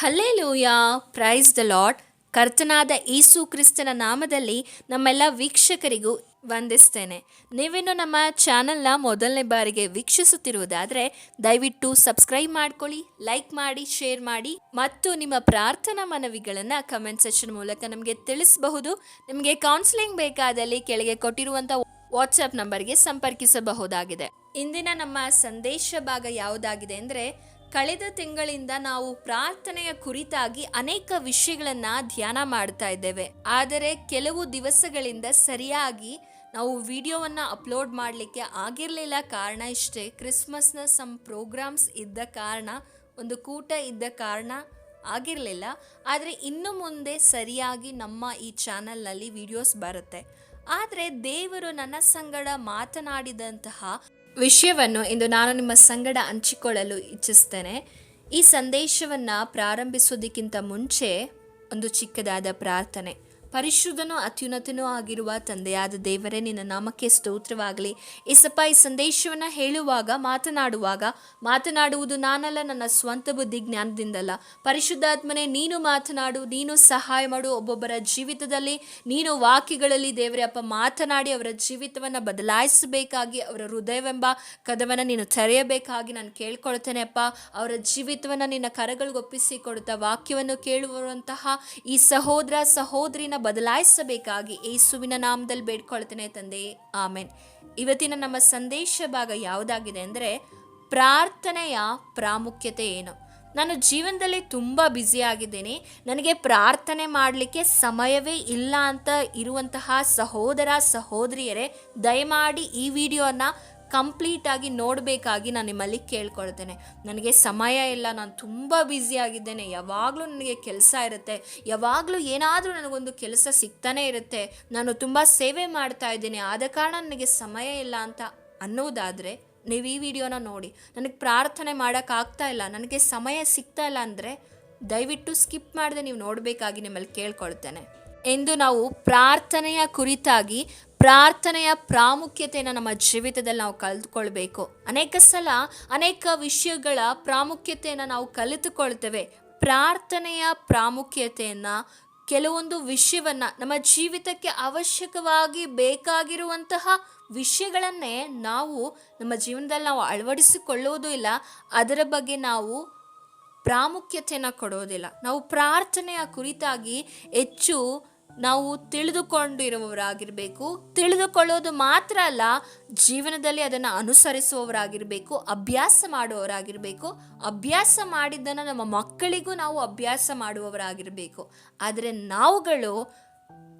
Hallelujah. Praise the lot ಕರ್ತನಾದ ಈಸು ಕ್ರಿಸ್ತನ ನಾಮದಲ್ಲಿ ನಮ್ಮೆಲ್ಲ ವೀಕ್ಷಕರಿಗೂ ವಂದಿಸ್ತೇನೆ. ನೀವಿನ್ನು ನಮ್ಮ ಚಾನಲ್ನ ಮೊದಲನೇ ಬಾರಿಗೆ ವೀಕ್ಷಿಸುತ್ತಿರುವುದಾದರೆ, ದಯವಿಟ್ಟು ಸಬ್ಸ್ಕ್ರೈಬ್ ಮಾಡ್ಕೊಳ್ಳಿ ಲೈಕ್ ಮಾಡಿ ಶೇರ್ ಮಾಡಿ, ಮತ್ತು ನಿಮ್ಮ ಪ್ರಾರ್ಥನಾ ಮನವಿಗಳನ್ನು ಕಮೆಂಟ್ ಸೆಕ್ಷನ್ ಮೂಲಕ ನಮಗೆ ತಿಳಿಸಬಹುದು. ನಿಮಗೆ ಕೌನ್ಸಿಲಿಂಗ್ ಬೇಕಾದಲ್ಲಿ ಕೆಳಗೆ ಕೊಟ್ಟಿರುವಂಥ ವಾಟ್ಸಪ್ ನಂಬರ್ಗೆ ಸಂಪರ್ಕಿಸಬಹುದಾಗಿದೆ. ಇಂದಿನ ನಮ್ಮ ಸಂದೇಶ ಭಾಗ ಯಾವುದಾಗಿದೆ ಅಂದರೆ ಕಳೆದ ತಿಂಗಳಿಂದ ನಾವು ಪ್ರಾರ್ಥನೆಯ ಕುರಿತಾಗಿ ಅನೇಕ ವಿಷಯಗಳನ್ನ ಧ್ಯಾನ ಮಾಡ್ತಾ ಇದ್ದೇವೆ. ಆದರೆ ಕೆಲವು ದಿವಸಗಳಿಂದ ಸರಿಯಾಗಿ ನಾವು ವಿಡಿಯೋವನ್ನು ಅಪ್ಲೋಡ್ ಮಾಡಲಿಕ್ಕೆ ಆಗಿರಲಿಲ್ಲ ಕಾರಣ ಇಷ್ಟೇ. ಕ್ರಿಸ್ಮಸ್ನ ಸಮ್ ಪ್ರೋಗ್ರಾಮ್ಸ್ ಇದ್ದ ಕಾರಣ, ಒಂದು ಕೂಟ ಇದ್ದ ಕಾರಣ ಆಗಿರಲಿಲ್ಲ. ಆದರೆ ಇನ್ನು ಮುಂದೆ ಸರಿಯಾಗಿ ನಮ್ಮ ಈ ಚಾನಲ್ನಲ್ಲಿ ವಿಡಿಯೋಸ್ ಬರುತ್ತೆ. ಆದರೆ ದೇವರು ನನ್ನ ಸಂಗಡ ಮಾತನಾಡಿದಂತಹ ವಿಷಯವನ್ನು ಇಂದು ನಾನು ನಿಮ್ಮ ಸಂಗಡ ಹಂಚಿಕೊಳ್ಳಲು ಇಚ್ಛಿಸ್ತೇನೆ. ಈ ಸಂದೇಶವನ್ನು ಪ್ರಾರಂಭಿಸೋದಕ್ಕಿಂತ ಮುಂಚೆ ಒಂದು ಚಿಕ್ಕದಾದ ಪ್ರಾರ್ಥನೆ. ಪರಿಶುದ್ಧನೂ ಅತ್ಯುನ್ನತನೂ ಆಗಿರುವ ತಂದೆಯಾದ ದೇವರೇ, ನಿನ್ನ ನಾಮಕ್ಕೆ ಸ್ತೋತ್ರವಾಗಲಿ. ಇಸಪ್ಪ ಈ ಸಂದೇಶವನ್ನು ಹೇಳುವಾಗ, ಮಾತನಾಡುವಾಗ, ಮಾತನಾಡುವುದು ನಾನಲ್ಲ, ನನ್ನ ಸ್ವಂತ ಬುದ್ಧಿ ಜ್ಞಾನದಿಂದಲ್ಲ. ಪರಿಶುದ್ಧಾತ್ಮನೇ, ನೀನು ಮಾತನಾಡು, ನೀನು ಸಹಾಯ ಮಾಡು ಒಬ್ಬೊಬ್ಬರ ಜೀವಿತದಲ್ಲಿ. ನೀನು ವಾಕ್ಯಗಳಲ್ಲಿ, ದೇವರೇ, ಅಪ್ಪ, ಮಾತನಾಡಿ ಅವರ ಜೀವಿತವನ್ನು ಬದಲಾಯಿಸಬೇಕಾಗಿ, ಅವರ ಹೃದಯವೆಂಬ ಕದವನ್ನು ನೀನು ತೆರೆಯಬೇಕಾಗಿ ನಾನು ಕೇಳ್ಕೊಳ್ತೇನೆ, ಅಪ್ಪ. ಅವರ ಜೀವಿತವನ್ನು ನಿನ್ನ ಕರಗಳಿಗೆ ಒಪ್ಪಿಸಿ ಕೊಡುತ್ತಾ ವಾಕ್ಯವನ್ನು ಕೇಳುವಂತಹ ಈ ಸಹೋದರ, ಸಹೋದರಿನ ಬದಲಾಯಿಸಬೇಕಾಗಿ ಯೇಸುವಿನ ನಾಮದಲ್ಲಿ ಬೇಡ್ಕೊಳ್ತೇನೆ ತಂದೆ. ಆಮೇನ್. ಇವತ್ತಿನ ನಮ್ಮ ಸಂದೇಶ ಭಾಗ ಯಾವುದಾಗಿದೆ ಅಂದರೆ ಪ್ರಾರ್ಥನೆಯ ಪ್ರಾಮುಖ್ಯತೆ ಏನು? ನಾನು ಜೀವನದಲ್ಲಿ ತುಂಬ ಆಗಿದ್ದೇನೆ. ನನಗೆ ಪ್ರಾರ್ಥನೆ ಮಾಡಲಿಕ್ಕೆ ಸಮಯವೇ ಇಲ್ಲ ಅಂತ ಇರುವಂತಹ ಸಹೋದರ, ಸಹೋದರಿಯರೇ, ದಯಮಾಡಿ ಈ ವಿಡಿಯೋನ ಕಂಪ್ಲೀಟಾಗಿ ನೋಡಬೇಕಾಗಿ ನಾನು ನಿಮ್ಮಲ್ಲಿ ಕೇಳ್ಕೊಳ್ತೇನೆ. ನನಗೆ ಸಮಯ ಇಲ್ಲ, ನಾನು ತುಂಬ ಆಗಿದ್ದೇನೆ. ಯಾವಾಗಲೂ ನನಗೆ ಕೆಲಸ ಇರುತ್ತೆ. ಯಾವಾಗಲೂ ಏನಾದರೂ ನನಗೊಂದು ಕೆಲಸ ಸಿಗ್ತಾನೇ ಇರುತ್ತೆ. ನಾನು ತುಂಬ ಸೇವೆ ಮಾಡ್ತಾ ಇದ್ದೀನಿ. ಆದ ಕಾರಣ ನನಗೆ ಸಮಯ ಇಲ್ಲ ಅಂತ ಅನ್ನೋದಾದರೆ ನೀವು ಈ ವಿಡಿಯೋನ ನೋಡಿ. ನನಗೆ ಪ್ರಾರ್ಥನೆ ಮಾಡೋಕ್ಕಾಗ್ತಾ ಇಲ್ಲ. ನನಗೆ ಸಮಯ ಸಿಗ್ತಾ ಇಲ್ಲ ಅಂದರೆ ದಯವಿಟ್ಟು ಸ್ಕಿಪ್ ಮಾಡದೆ ನೀವು ನೋಡಬೇಕಾಗಿ ನಿಮ್ಮಲ್ಲಿ ಕೇಳ್ಕೊಳ್ತೇನೆ. ಎಂದು ನಾವು ಪ್ರಾರ್ಥನೆಯ ಕುರಿತಾಗಿ ಪ್ರಾರ್ಥನೆಯ ಪ್ರಾಮುಖ್ಯತೆಯನ್ನು ನಮ್ಮ ಜೀವಿತದಲ್ಲಿ ನಾವು ಕಲಿತುಕೊಳ್ಬೇಕು. ಅನೇಕ ಸಲ ಅನೇಕ ವಿಷಯಗಳ ಪ್ರಾಮುಖ್ಯತೆಯನ್ನು ನಾವು ಕಲಿತುಕೊಳ್ತೇವೆ. ಪ್ರಾರ್ಥನೆಯ ಪ್ರಾಮುಖ್ಯತೆಯನ್ನು ಕೆಲವೊಂದು ವಿಷಯವನ್ನು ನಮ್ಮ ಜೀವಿತಕ್ಕೆ ಅವಶ್ಯಕವಾಗಿ ಬೇಕಾಗಿರುವಂತಹ ವಿಷಯಗಳನ್ನೇ ನಾವು ನಮ್ಮ ಜೀವನದಲ್ಲಿ ನಾವು ಅಳವಡಿಸಿಕೊಳ್ಳುವುದೂ ಇಲ್ಲ. ಅದರ ಬಗ್ಗೆ ನಾವು ಪ್ರಾಮುಖ್ಯತೆಯನ್ನು ಕೊಡೋದಿಲ್ಲ. ನಾವು ಪ್ರಾರ್ಥನೆಯ ಕುರಿತಾಗಿ ಹೆಚ್ಚು ನಾವು ತಿಳಿದುಕೊಂಡಿರುವವರಾಗಿರಬೇಕು. ತಿಳಿದುಕೊಳ್ಳೋದು ಮಾತ್ರ ಅಲ್ಲ, ಜೀವನದಲ್ಲಿ ಅದನ್ನು ಅನುಸರಿಸುವವರಾಗಿರಬೇಕು, ಅಭ್ಯಾಸ ಮಾಡುವವರಾಗಿರಬೇಕು. ಅಭ್ಯಾಸ ಮಾಡಿದ್ದನ್ನು ನಮ್ಮ ಮಕ್ಕಳಿಗೂ ನಾವು ಅಭ್ಯಾಸ ಮಾಡುವವರಾಗಿರಬೇಕು. ಆದರೆ ನಾವುಗಳು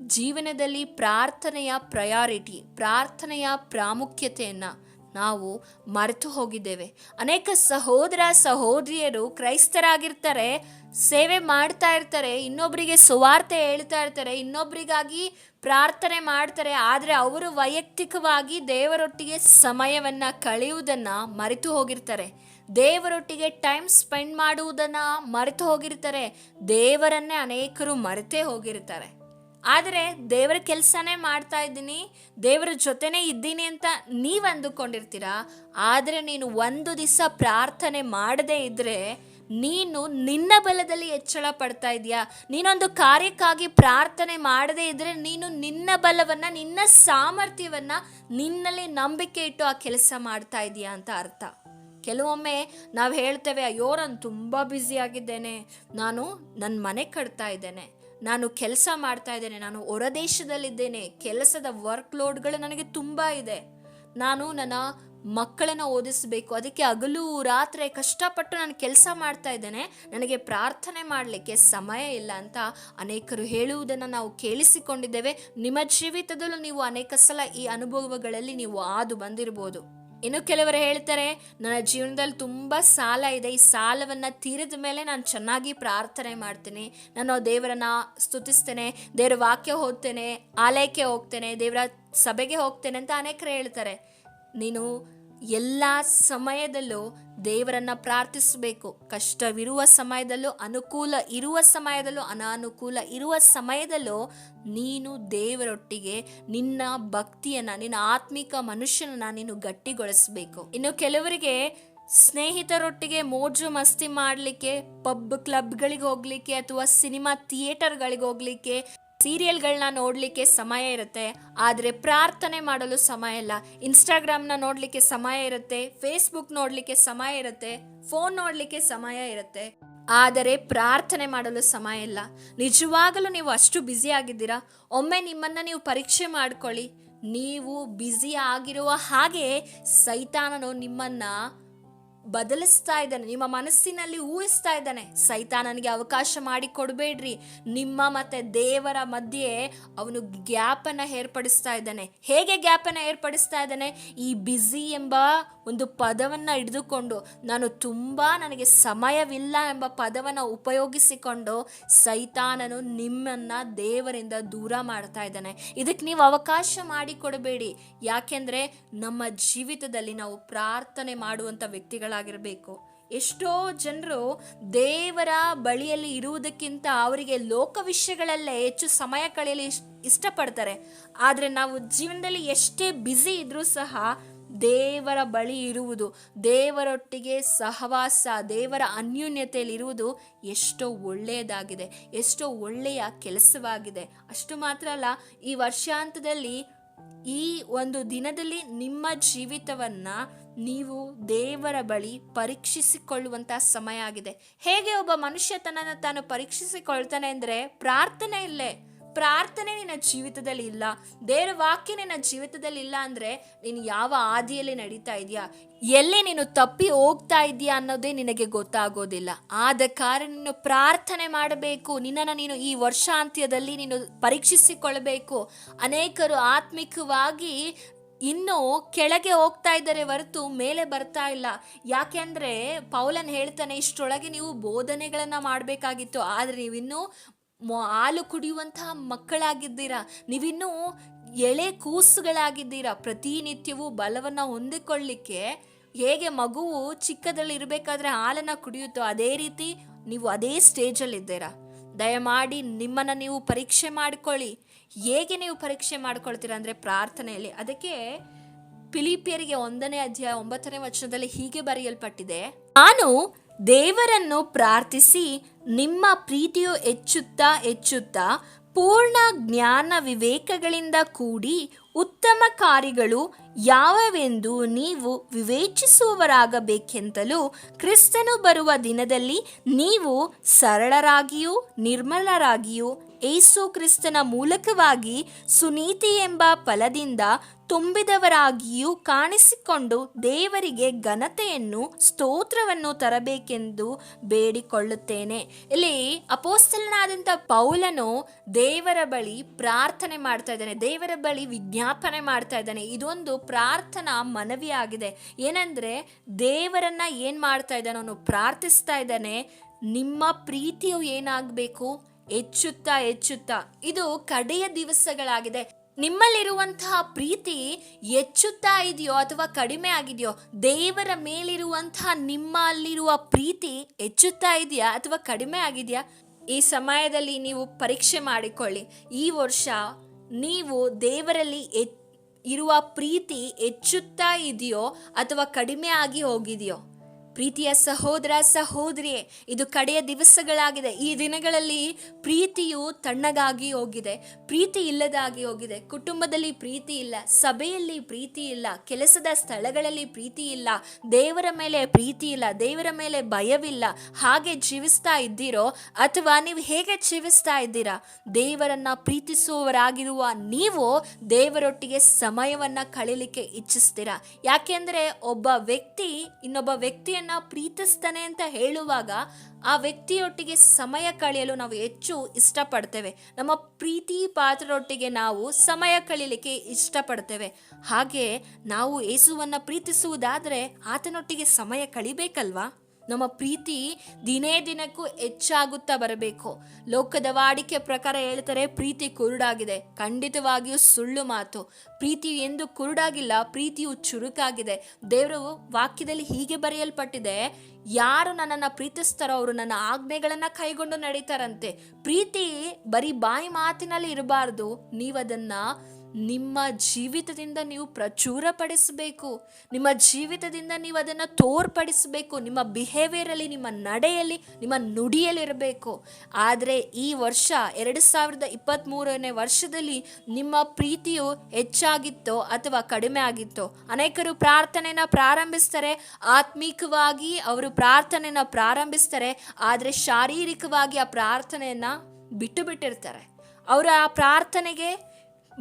ಜೀವನದಲ್ಲಿ ಪ್ರಾರ್ಥನೆಯ ಪ್ರಯಾರಿಟಿ ಪ್ರಾರ್ಥನೆಯ ಪ್ರಾಮುಖ್ಯತೆಯನ್ನು ನಾವು ಮರೆತು ಹೋಗಿದ್ದೇವೆ. ಅನೇಕ ಸಹೋದರ ಸಹೋದರಿಯರು ಕ್ರೈಸ್ತರಾಗಿರ್ತಾರೆ. ಸೇವೆ ಮಾಡ್ತಾ ಇರ್ತಾರೆ ಇನ್ನೊಬ್ಬರಿಗೆ ಸುವಾರ್ತೆ ಹೇಳ್ತಾ ಇರ್ತಾರೆ ಇನ್ನೊಬ್ಬರಿಗಾಗಿ ಪ್ರಾರ್ಥನೆ ಮಾಡ್ತಾರೆ, ಆದರೆ ಅವರು ವೈಯಕ್ತಿಕವಾಗಿ ದೇವರೊಟ್ಟಿಗೆ ಸಮಯವನ್ನು ಕಳೆಯುವುದನ್ನು ಮರೆತು ಹೋಗಿರ್ತಾರೆ. ದೇವರೊಟ್ಟಿಗೆ ಟೈಮ್ ಸ್ಪೆಂಡ್ ಮಾಡುವುದನ್ನು ಮರೆತು ಹೋಗಿರ್ತಾರೆ. ದೇವರನ್ನೇ ಅನೇಕರು ಮರೆತೇ ಹೋಗಿರ್ತಾರೆ. ಆದರೆ ದೇವರ ಕೆಲಸನೇ ಮಾಡ್ತಾ ಇದ್ದೀನಿ, ದೇವರ ಜೊತೆನೇ ಇದ್ದೀನಿ ಅಂತ ನೀವು ಅಂದುಕೊಂಡಿರ್ತೀರಾ? ಆದರೆ ನೀನು ಒಂದು ದಿವಸ ಪ್ರಾರ್ಥನೆ ಮಾಡದೇ ಇದ್ದರೆ ನೀನು ನಿನ್ನ ಬಲದಲ್ಲಿ ಹೆಚ್ಚಳ ಪಡ್ತಾ ಇದೆಯಾ? ನೀನೊಂದು ಕಾರ್ಯಕ್ಕಾಗಿ ಪ್ರಾರ್ಥನೆ ಮಾಡದೇ ಇದ್ದರೆ ನೀನು ನಿನ್ನ ಬಲವನ್ನು, ನಿನ್ನ ಸಾಮರ್ಥ್ಯವನ್ನು, ನಿನ್ನಲ್ಲಿ ನಂಬಿಕೆ ಇಟ್ಟು ಆ ಕೆಲಸ ಮಾಡ್ತಾ ಇದೆಯಾ ಅಂತ ಅರ್ಥ. ಕೆಲವೊಮ್ಮೆ ನಾವು ಹೇಳ್ತೇವೆ, ಅಯ್ಯೋ, ನಾನು ತುಂಬ ಆಗಿದ್ದೇನೆ. ನಾನು ನನ್ನ ಮನೆ ಕಟ್ತಾ ಇದ್ದೇನೆ. ನಾನು ಕೆಲಸ ಮಾಡ್ತಾ ಇದ್ದೇನೆ. ನಾನು ಹೊರದೇಶದಲ್ಲಿದ್ದೇನೆ. ಕೆಲಸದ ವರ್ಕ್ ಲೋಡ್ಗಳು ನನಗೆ ತುಂಬ ಇದೆ. ನಾನು ನನ್ನ ಮಕ್ಕಳನ್ನು ಓದಿಸಬೇಕು, ಅದಕ್ಕೆ ಹಗಲು ರಾತ್ರಿ ಕಷ್ಟಪಟ್ಟು ನಾನು ಕೆಲಸ ಮಾಡ್ತಾ ಇದ್ದೇನೆ, ನನಗೆ ಪ್ರಾರ್ಥನೆ ಮಾಡಲಿಕ್ಕೆ ಸಮಯ ಇಲ್ಲ ಅಂತ ಅನೇಕರು ಹೇಳುವುದನ್ನು ನಾವು ಕೇಳಿಸಿಕೊಂಡಿದ್ದೇವೆ. ನಿಮ್ಮ ಜೀವಿತದಲ್ಲೂ ನೀವು ಅನೇಕ ಸಲ ಈ ಅನುಭವಗಳಲ್ಲಿ ನೀವು ಆದು ಬಂದಿರಬಹುದು ಇನ್ನು ಕೆಲವರು ಹೇಳ್ತಾರೆ, ನನ್ನ ಜೀವನದಲ್ಲಿ ತುಂಬ ಸಾಲ ಇದೆ, ಈ ಸಾಲವನ್ನು ತೀರಿದ ಮೇಲೆ ನಾನು ಚೆನ್ನಾಗಿ ಪ್ರಾರ್ಥನೆ ಮಾಡ್ತೀನಿ. ನಾನು ದೇವರನ್ನ ಸ್ತುತಿಸ್ತೇನೆ, ದೇವರ ವಾಕ್ಯ ಓದ್ತೇನೆ, ಆಲಯಕ್ಕೆ ಹೋಗ್ತೇನೆ, ದೇವರ ಸಭೆಗೆ ಹೋಗ್ತೇನೆ ಅಂತ ಅನೇಕರು ಹೇಳ್ತಾರೆ. ನೀನು ಎಲ್ಲ ಸಮಯದಲ್ಲೂ ದೇವರನ್ನ ಪ್ರಾರ್ಥಿಸಬೇಕು. ಕಷ್ಟವಿರುವ ಸಮಯದಲ್ಲೂ, ಅನುಕೂಲ ಇರುವ ಸಮಯದಲ್ಲೂ, ಅನಾನುಕೂಲ ಇರುವ ಸಮಯದಲ್ಲೂ ನೀನು ದೇವರೊಟ್ಟಿಗೆ ನಿನ್ನ ಭಕ್ತಿಯನ್ನ, ನಿನ್ನ ಆತ್ಮಿಕ ಮನುಷ್ಯನನ್ನ ನೀನು ಗಟ್ಟಿಗೊಳಿಸಬೇಕು. ಇನ್ನು ಕೆಲವರಿಗೆ ಸ್ನೇಹಿತರೊಟ್ಟಿಗೆ ಮೋಜು ಮಸ್ತಿ ಮಾಡಲಿಕ್ಕೆ, ಪಬ್ ಕ್ಲಬ್ಗಳಿಗೆ ಹೋಗ್ಲಿಕ್ಕೆ ಅಥವಾ ಸಿನಿಮಾ ಥಿಯೇಟರ್ಗಳಿಗೆ ಹೋಗ್ಲಿಕ್ಕೆ ಸೀರಿಯಲ್ಗಳನ್ನ ನೋಡಲಿಕ್ಕೆ ಸಮಯ ಇರುತ್ತೆ, ಆದರೆ ಪ್ರಾರ್ಥನೆ ಮಾಡಲು ಸಮಯ ಇಲ್ಲ. ಇನ್ಸ್ಟಾಗ್ರಾಮ್ನ ನೋಡಲಿಕ್ಕೆ ಸಮಯ ಇರುತ್ತೆ, ಫೇಸ್ಬುಕ್ ನೋಡಲಿಕ್ಕೆ ಸಮಯ ಇರುತ್ತೆ, ಫೋನ್ ನೋಡಲಿಕ್ಕೆ ಸಮಯ ಇರುತ್ತೆ. ಆದರೆ ಪ್ರಾರ್ಥನೆ ಮಾಡಲು ಸಮಯ ಇಲ್ಲ. ನಿಜವಾಗಲೂ ನೀವು ಅಷ್ಟು ಬ್ಯುಸಿ ಆಗಿದ್ದೀರಾ? ಒಮ್ಮೆ ನಿಮ್ಮನ್ನು ನೀವು ಪರೀಕ್ಷೆ ಮಾಡ್ಕೊಳ್ಳಿ. ನೀವು ಬ್ಯುಸಿ ಆಗಿರುವ ಹಾಗೆ ಸೈತಾನನು ನಿಮ್ಮನ್ನ ಬದಲಿಸ್ತಾ ಇದ್ದಾನೆ, ನಿಮ್ಮ ಮನಸ್ಸಿನಲ್ಲಿ ಊಹಿಸ್ತಾ ಇದ್ದಾನೆ, ಸೈತಾನನಿಗೆ ಅವಕಾಶ ಮಾಡಿ ಕೊಡಬೇಡ್ರಿ. ನಿಮ್ಮ ಮತ್ತೆ ದೇವರ ಮಧ್ಯೆ ಅವನು ಗ್ಯಾಪನ್ನು ಏರ್ಪಡಿಸ್ತಾ ಇದ್ದಾನೆ. ಹೇಗೆ ಗ್ಯಾಪನ್ನು ಏರ್ಪಡಿಸ್ತಾ ಇದ್ದಾನೆ? ಈ ಬ್ಯುಸಿ ಎಂಬ ಒಂದು ಪದವನ್ನು ಹಿಡಿದುಕೊಂಡು ನಾನು ತುಂಬ ನನಗೆ ಸಮಯವಿಲ್ಲ ಎಂಬ ಪದವನ್ನು ಉಪಯೋಗಿಸಿಕೊಂಡು ಸೈತಾನನು ನಿಮ್ಮನ್ನು ದೇವರಿಂದ ದೂರ ಮಾಡ್ತಾ ಇದ್ದಾನೆ. ಇದಕ್ಕೆ ನೀವು ಅವಕಾಶ ಮಾಡಿಕೊಡಬೇಡಿ ಯಾಕೆಂದರೆ ನಮ್ಮ ಜೀವಿತದಲ್ಲಿ ನಾವು ಪ್ರಾರ್ಥನೆ ಮಾಡುವಂಥ ವ್ಯಕ್ತಿಗಳಾಗಿರಬೇಕು. ಎಷ್ಟೋ ಜನರು ದೇವರ ಬಳಿಯಲ್ಲಿ ಇರುವುದಕ್ಕಿಂತ ಅವರಿಗೆ ಲೋಕ ವಿಷಯಗಳಲ್ಲೇ ಹೆಚ್ಚು ಸಮಯ ಕಳೆಯಲು ಇಷ್ಟ ಇಷ್ಟಪಡ್ತಾರೆ. ಆದರೆ ನಾವು ಜೀವನದಲ್ಲಿ ಎಷ್ಟೇ ಬ್ಯುಸಿ ಇದ್ರೂ ಸಹ ದೇವರ ಬಳಿ ಇರುವುದು, ದೇವರೊಟ್ಟಿಗೆ ಸಹವಾಸ, ದೇವರ ಅನ್ಯೂನ್ಯತೆಯಲ್ಲಿ ಇರುವುದು ಎಷ್ಟೋ ಒಳ್ಳೆಯದಾಗಿದೆ, ಎಷ್ಟೋ ಒಳ್ಳೆಯ ಕೆಲಸವಾಗಿದೆ. ಅಷ್ಟು ಮಾತ್ರ ಅಲ್ಲ, ಈ ವರ್ಷಾಂತದಲ್ಲಿ ಈ ಒಂದು ದಿನದಲ್ಲಿ ನಿಮ್ಮ ಜೀವಿತವನ್ನ ನೀವು ದೇವರ ಬಳಿ ಪರೀಕ್ಷಿಸಿಕೊಳ್ಳುವಂತಹ ಸಮಯ ಆಗಿದೆ. ಹೇಗೆ ಒಬ್ಬ ಮನುಷ್ಯ ತನ್ನನ್ನು ತಾನು ಪರೀಕ್ಷಿಸಿಕೊಳ್ತಾನೆ ಅಂದರೆ ಪ್ರಾರ್ಥನೆ ಇಲ್ಲೇ. ಪ್ರಾರ್ಥನೆ ನಿನ್ನ ಜೀವಿತದಲ್ಲಿ ಇಲ್ಲ. ದೇವರ ವಾಕ್ಯ ನಿನ್ನ ಜೀವಿತದಲ್ಲಿ ಇಲ್ಲ ಅಂದ್ರೆ ನೀನು ಯಾವ ಹಾದಿಯಲ್ಲಿ ನಡೀತಾ ಇದೆಯಾ? ಎಲ್ಲಿ ನೀನು ತಪ್ಪಿ ಹೋಗ್ತಾ ಇದೆಯಾ ಅನ್ನೋದೇ ನಿನಗೆ ಗೊತ್ತಾಗೋದಿಲ್ಲ. ಆದ ಕಾರಣ ನೀನು ಪ್ರಾರ್ಥನೆ ಮಾಡಬೇಕು. ನಿನ್ನನ್ನು ನೀನು ಈ ವರ್ಷಾಂತ್ಯದಲ್ಲಿ ನೀನು ಪರೀಕ್ಷಿಸಿಕೊಳ್ಳಬೇಕು. ಅನೇಕರು ಆತ್ಮಿಕವಾಗಿ ಇನ್ನು ಕೆಳಗೆ ಹೋಗ್ತಾ ಇದ್ದಾರೆ ಹೊರತು ಮೇಲೆ ಬರ್ತಾ ಇಲ್ಲ. ಯಾಕೆಂದ್ರೆ ಪೌಲನ್ ಹೇಳ್ತಾನೆ, ಇಷ್ಟರೊಳಗೆ ನೀವು ಬೋಧನೆಗಳನ್ನ ಮಾಡಬೇಕಾಗಿತ್ತು. ಆದರೆ ನೀವಿನ್ನೂ ಹಾಲು ಕುಡಿಯುವಂತಹ ಮಕ್ಕಳಾಗಿದ್ದೀರಾ? ನೀವಿನ್ನೂ ಎಳೆ ಕೂಸುಗಳಾಗಿದ್ದೀರಾ? ಪ್ರತಿನಿತ್ಯವೂ ಬಲವನ್ನು ಹೊಂದಿಕೊಳ್ಳಿಕ್ಕೆ ಹೇಗೆ ಮಗುವು ಚಿಕ್ಕದಲ್ಲಿ ಇರಬೇಕಾದ್ರೆ ಹಾಲನ್ನು ಕುಡಿಯುತ್ತೋ ಅದೇ ರೀತಿ ನೀವು ಅದೇ ಸ್ಟೇಜಲ್ಲಿದ್ದೀರಾ? ದಯಮಾಡಿ ನಿಮ್ಮನ್ನು ನೀವು ಪರೀಕ್ಷೆ ಮಾಡಿಕೊಳ್ಳಿ. ಹೇಗೆ ನೀವು ಪರೀಕ್ಷೆ ಮಾಡ್ಕೊಳ್ತೀರಾ ಅಂದರೆ ಪ್ರಾರ್ಥನೆಯಲ್ಲಿ. ಅದಕ್ಕೆ ಫಿಲಿಪಿಯರಿಗೆ ಒಂದನೇ ಅಧ್ಯಾಯ ಒಂಬತ್ತನೇ ವಚನದಲ್ಲಿ ಹೀಗೆ ಬರೆಯಲ್ಪಟ್ಟಿದೆ. ನಾನು ದೇವರನ್ನು ಪ್ರಾರ್ಥಿಸಿ ನಿಮ್ಮ ಪ್ರೀತಿಯು ಹೆಚ್ಚುತ್ತಾ ಹೆಚ್ಚುತ್ತಾ ಪೂರ್ಣ ಜ್ಞಾನ ವಿವೇಕಗಳಿಂದ ಕೂಡಿ ಉತ್ತಮ ಕಾರ್ಯಗಳು ಯಾವವೆಂದು ನೀವು ವಿವೇಚಿಸುವವರಾಗಬೇಕೆಂತಲೂ ಕ್ರಿಸ್ತನು ಬರುವ ದಿನದಲ್ಲಿ ನೀವು ಸರಳರಾಗಿಯೂ ನಿರ್ಮಲರಾಗಿಯೂ ಏಸು ಕ್ರಿಸ್ತನ ಮೂಲಕವಾಗಿ ಸುನೀತಿ ಎಂಬ ಫಲದಿಂದ ತುಂಬಿದವರಾಗಿಯೂ ಕಾಣಿಸಿಕೊಂಡು ದೇವರಿಗೆ ಘನತೆಯನ್ನು, ಸ್ತೋತ್ರವನ್ನು ತರಬೇಕೆಂದು ಬೇಡಿಕೊಳ್ಳುತ್ತೇನೆ. ಇಲ್ಲಿ ಅಪೋಸ್ತಲನಾದಂಥ ಪೌಲನು ದೇವರ ಬಳಿ ಪ್ರಾರ್ಥನೆ ಮಾಡ್ತಾ ಇದ್ದಾನೆ. ದೇವರ ಬಳಿ ವಿಜ್ಞಾಪನೆ ಮಾಡ್ತಾ ಇದ್ದಾನೆ. ಇದೊಂದು ಪ್ರಾರ್ಥನಾ ಮನವಿ ಆಗಿದೆ ಏನಂದ್ರೆ, ದೇವರನ್ನ ಏನ್ ಮಾಡ್ತಾ ಇದ್ದಾನೆ? ಅವನು ಪ್ರಾರ್ಥಿಸ್ತಾ ಇದ್ದಾನೆ. ನಿಮ್ಮ ಪ್ರೀತಿಯು ಏನಾಗಬೇಕು? ಹೆಚ್ಚುತ್ತಾ ಹೆಚ್ಚುತ್ತಾ. ಇದು ಕಡೆಯ ದಿವಸಗಳಾಗಿದೆ. ನಿಮ್ಮಲ್ಲಿರುವಂತಹ ಪ್ರೀತಿ ಹೆಚ್ಚುತ್ತಾ ಇದೆಯೋ ಅಥವಾ ಕಡಿಮೆ ಆಗಿದೆಯೋ, ದೇವರ ಮೇಲಿರುವಂತಹ ನಿಮ್ಮಲ್ಲಿರುವ ಪ್ರೀತಿ ಹೆಚ್ಚುತ್ತಾ ಇದೆಯಾ ಅಥವಾ ಕಡಿಮೆ ಆಗಿದೆಯಾ? ಈ ಸಮಯದಲ್ಲಿ ನೀವು ಪರೀಕ್ಷೆ ಮಾಡಿಕೊಳ್ಳಿ. ಈ ವರ್ಷ ನೀವು ದೇವರಲ್ಲಿ ಇರುವ ಪ್ರೀತಿ ಹೆಚ್ಚುತ್ತಾ ಇದೆಯೋ ಅಥವಾ ಕಡಿಮೆ ಆಗಿ ಹೋಗಿದೆಯೋ? ಪ್ರೀತಿಯ ಸಹೋದರ ಸಹೋದರಿಯೇ, ಇದು ಕಡೆಯ ದಿವಸಗಳಾಗಿದೆ. ಈ ದಿನಗಳಲ್ಲಿ ಪ್ರೀತಿಯು ತಣ್ಣಗಾಗಿ ಹೋಗಿದೆ, ಪ್ರೀತಿ ಇಲ್ಲದಾಗಿ ಹೋಗಿದೆ. ಕುಟುಂಬದಲ್ಲಿ ಪ್ರೀತಿ ಇಲ್ಲ, ಸಭೆಯಲ್ಲಿ ಪ್ರೀತಿ ಇಲ್ಲ, ಕೆಲಸದ ಸ್ಥಳಗಳಲ್ಲಿ ಪ್ರೀತಿ ಇಲ್ಲ, ದೇವರ ಮೇಲೆ ಪ್ರೀತಿ ಇಲ್ಲ, ದೇವರ ಮೇಲೆ ಭಯವಿಲ್ಲ. ಹಾಗೆ ಜೀವಿಸ್ತಾ ಇದ್ದೀರೋ, ಅಥವಾ ನೀವು ಹೇಗೆ ಜೀವಿಸ್ತಾ ಇದ್ದೀರಾ? ದೇವರನ್ನ ಪ್ರೀತಿಸುವವರಾಗಿರುವ ನೀವು ದೇವರೊಟ್ಟಿಗೆ ಸಮಯವನ್ನ ಕಳೀಲಿಕ್ಕೆ ಇಚ್ಛಿಸ್ತೀರಾ? ಯಾಕೆಂದ್ರೆ ಒಬ್ಬ ವ್ಯಕ್ತಿ ಇನ್ನೊಬ್ಬ ವ್ಯಕ್ತಿಯನ್ನ ಪ್ರೀತಿಸ್ತಾನೆ ಅಂತ ಹೇಳುವಾಗ ಆ ವ್ಯಕ್ತಿಯೊಟ್ಟಿಗೆ ಸಮಯ ಕಳೆಯಲು ನಾವು ಹೆಚ್ಚು ಇಷ್ಟಪಡ್ತೇವೆ. ನಮ್ಮ ಪ್ರೀತಿ ಪಾತ್ರರೊಟ್ಟಿಗೆ ನಾವು ಸಮಯ ಕಳೀಲಿಕ್ಕೆ ಇಷ್ಟಪಡ್ತೇವೆ. ಹಾಗೆ ನಾವು ಯೇಸುವನ್ನ ಪ್ರೀತಿಸುವುದಾದರೆ ಆತನೊಟ್ಟಿಗೆ ಸಮಯ ಕಳಿಬೇಕಲ್ವಾ? ನಮ್ಮ ಪ್ರೀತಿ ದಿನೇ ದಿನಕ್ಕೂ ಹೆಚ್ಚಾಗುತ್ತಾ ಬರಬೇಕು. ಲೋಕದ ವಾಡಿಕೆ ಪ್ರಕಾರ ಹೇಳ್ತಾರೆ ಪ್ರೀತಿ ಕುರುಡಾಗಿದೆ. ಖಂಡಿತವಾಗಿಯೂ ಸುಳ್ಳು ಮಾತು. ಪ್ರೀತಿ ಎಂದು ಕುರುಡಾಗಿಲ್ಲ, ಪ್ರೀತಿಯು ಚುರುಕಾಗಿದೆ. ದೇವರು ವಾಕ್ಯದಲ್ಲಿ ಹೀಗೆ ಬರೆಯಲ್ಪಟ್ಟಿದೆ, ಯಾರು ನನ್ನನ್ನು ಪ್ರೀತಿಸ್ತಾರೋ ಅವರು ನನ್ನ ಆಜ್ಞೆಗಳನ್ನು ಕೈಗೊಂಡು ನಡೀತಾರಂತೆ. ಪ್ರೀತಿ ಬರೀ ಬಾಯಿ ಮಾತಿನಲ್ಲಿ ಇರಬಾರ್ದು. ನೀವದನ್ನ ನಿಮ್ಮ ಜೀವಿತದಿಂದ ನೀವು ಪ್ರಚುರಪಡಿಸಬೇಕು. ನಿಮ್ಮ ಜೀವಿತದಿಂದ ನೀವು ಅದನ್ನು ತೋರ್ಪಡಿಸಬೇಕು. ನಿಮ್ಮ ಬಿಹೇವಿಯರಲ್ಲಿ ನಿಮ್ಮ ನಡೆಯಲ್ಲಿ, ನಿಮ್ಮ ನುಡಿಯಲ್ಲಿರಬೇಕು. ಆದರೆ ಈ ವರ್ಷ ಎರಡು ಸಾವಿರದ ಇಪ್ಪತ್ತ್ಮೂರನೇ ವರ್ಷದಲ್ಲಿ ನಿಮ್ಮ ಪ್ರೀತಿಯು ಹೆಚ್ಚಾಗಿತ್ತೋ ಅಥವಾ ಕಡಿಮೆ ಆಗಿತ್ತೋ? ಅನೇಕರು ಪ್ರಾರ್ಥನೆನ ಪ್ರಾರಂಭಿಸ್ತಾರೆ. ಆತ್ಮಿಕವಾಗಿ ಅವರು ಪ್ರಾರ್ಥನೆನ ಪ್ರಾರಂಭಿಸ್ತಾರೆ. ಆದರೆ ಶಾರೀರಿಕವಾಗಿ ಆ ಪ್ರಾರ್ಥನೆಯನ್ನು ಬಿಟ್ಟು ಬಿಟ್ಟಿರ್ತಾರೆ. ಅವರ ಆ ಪ್ರಾರ್ಥನೆಗೆ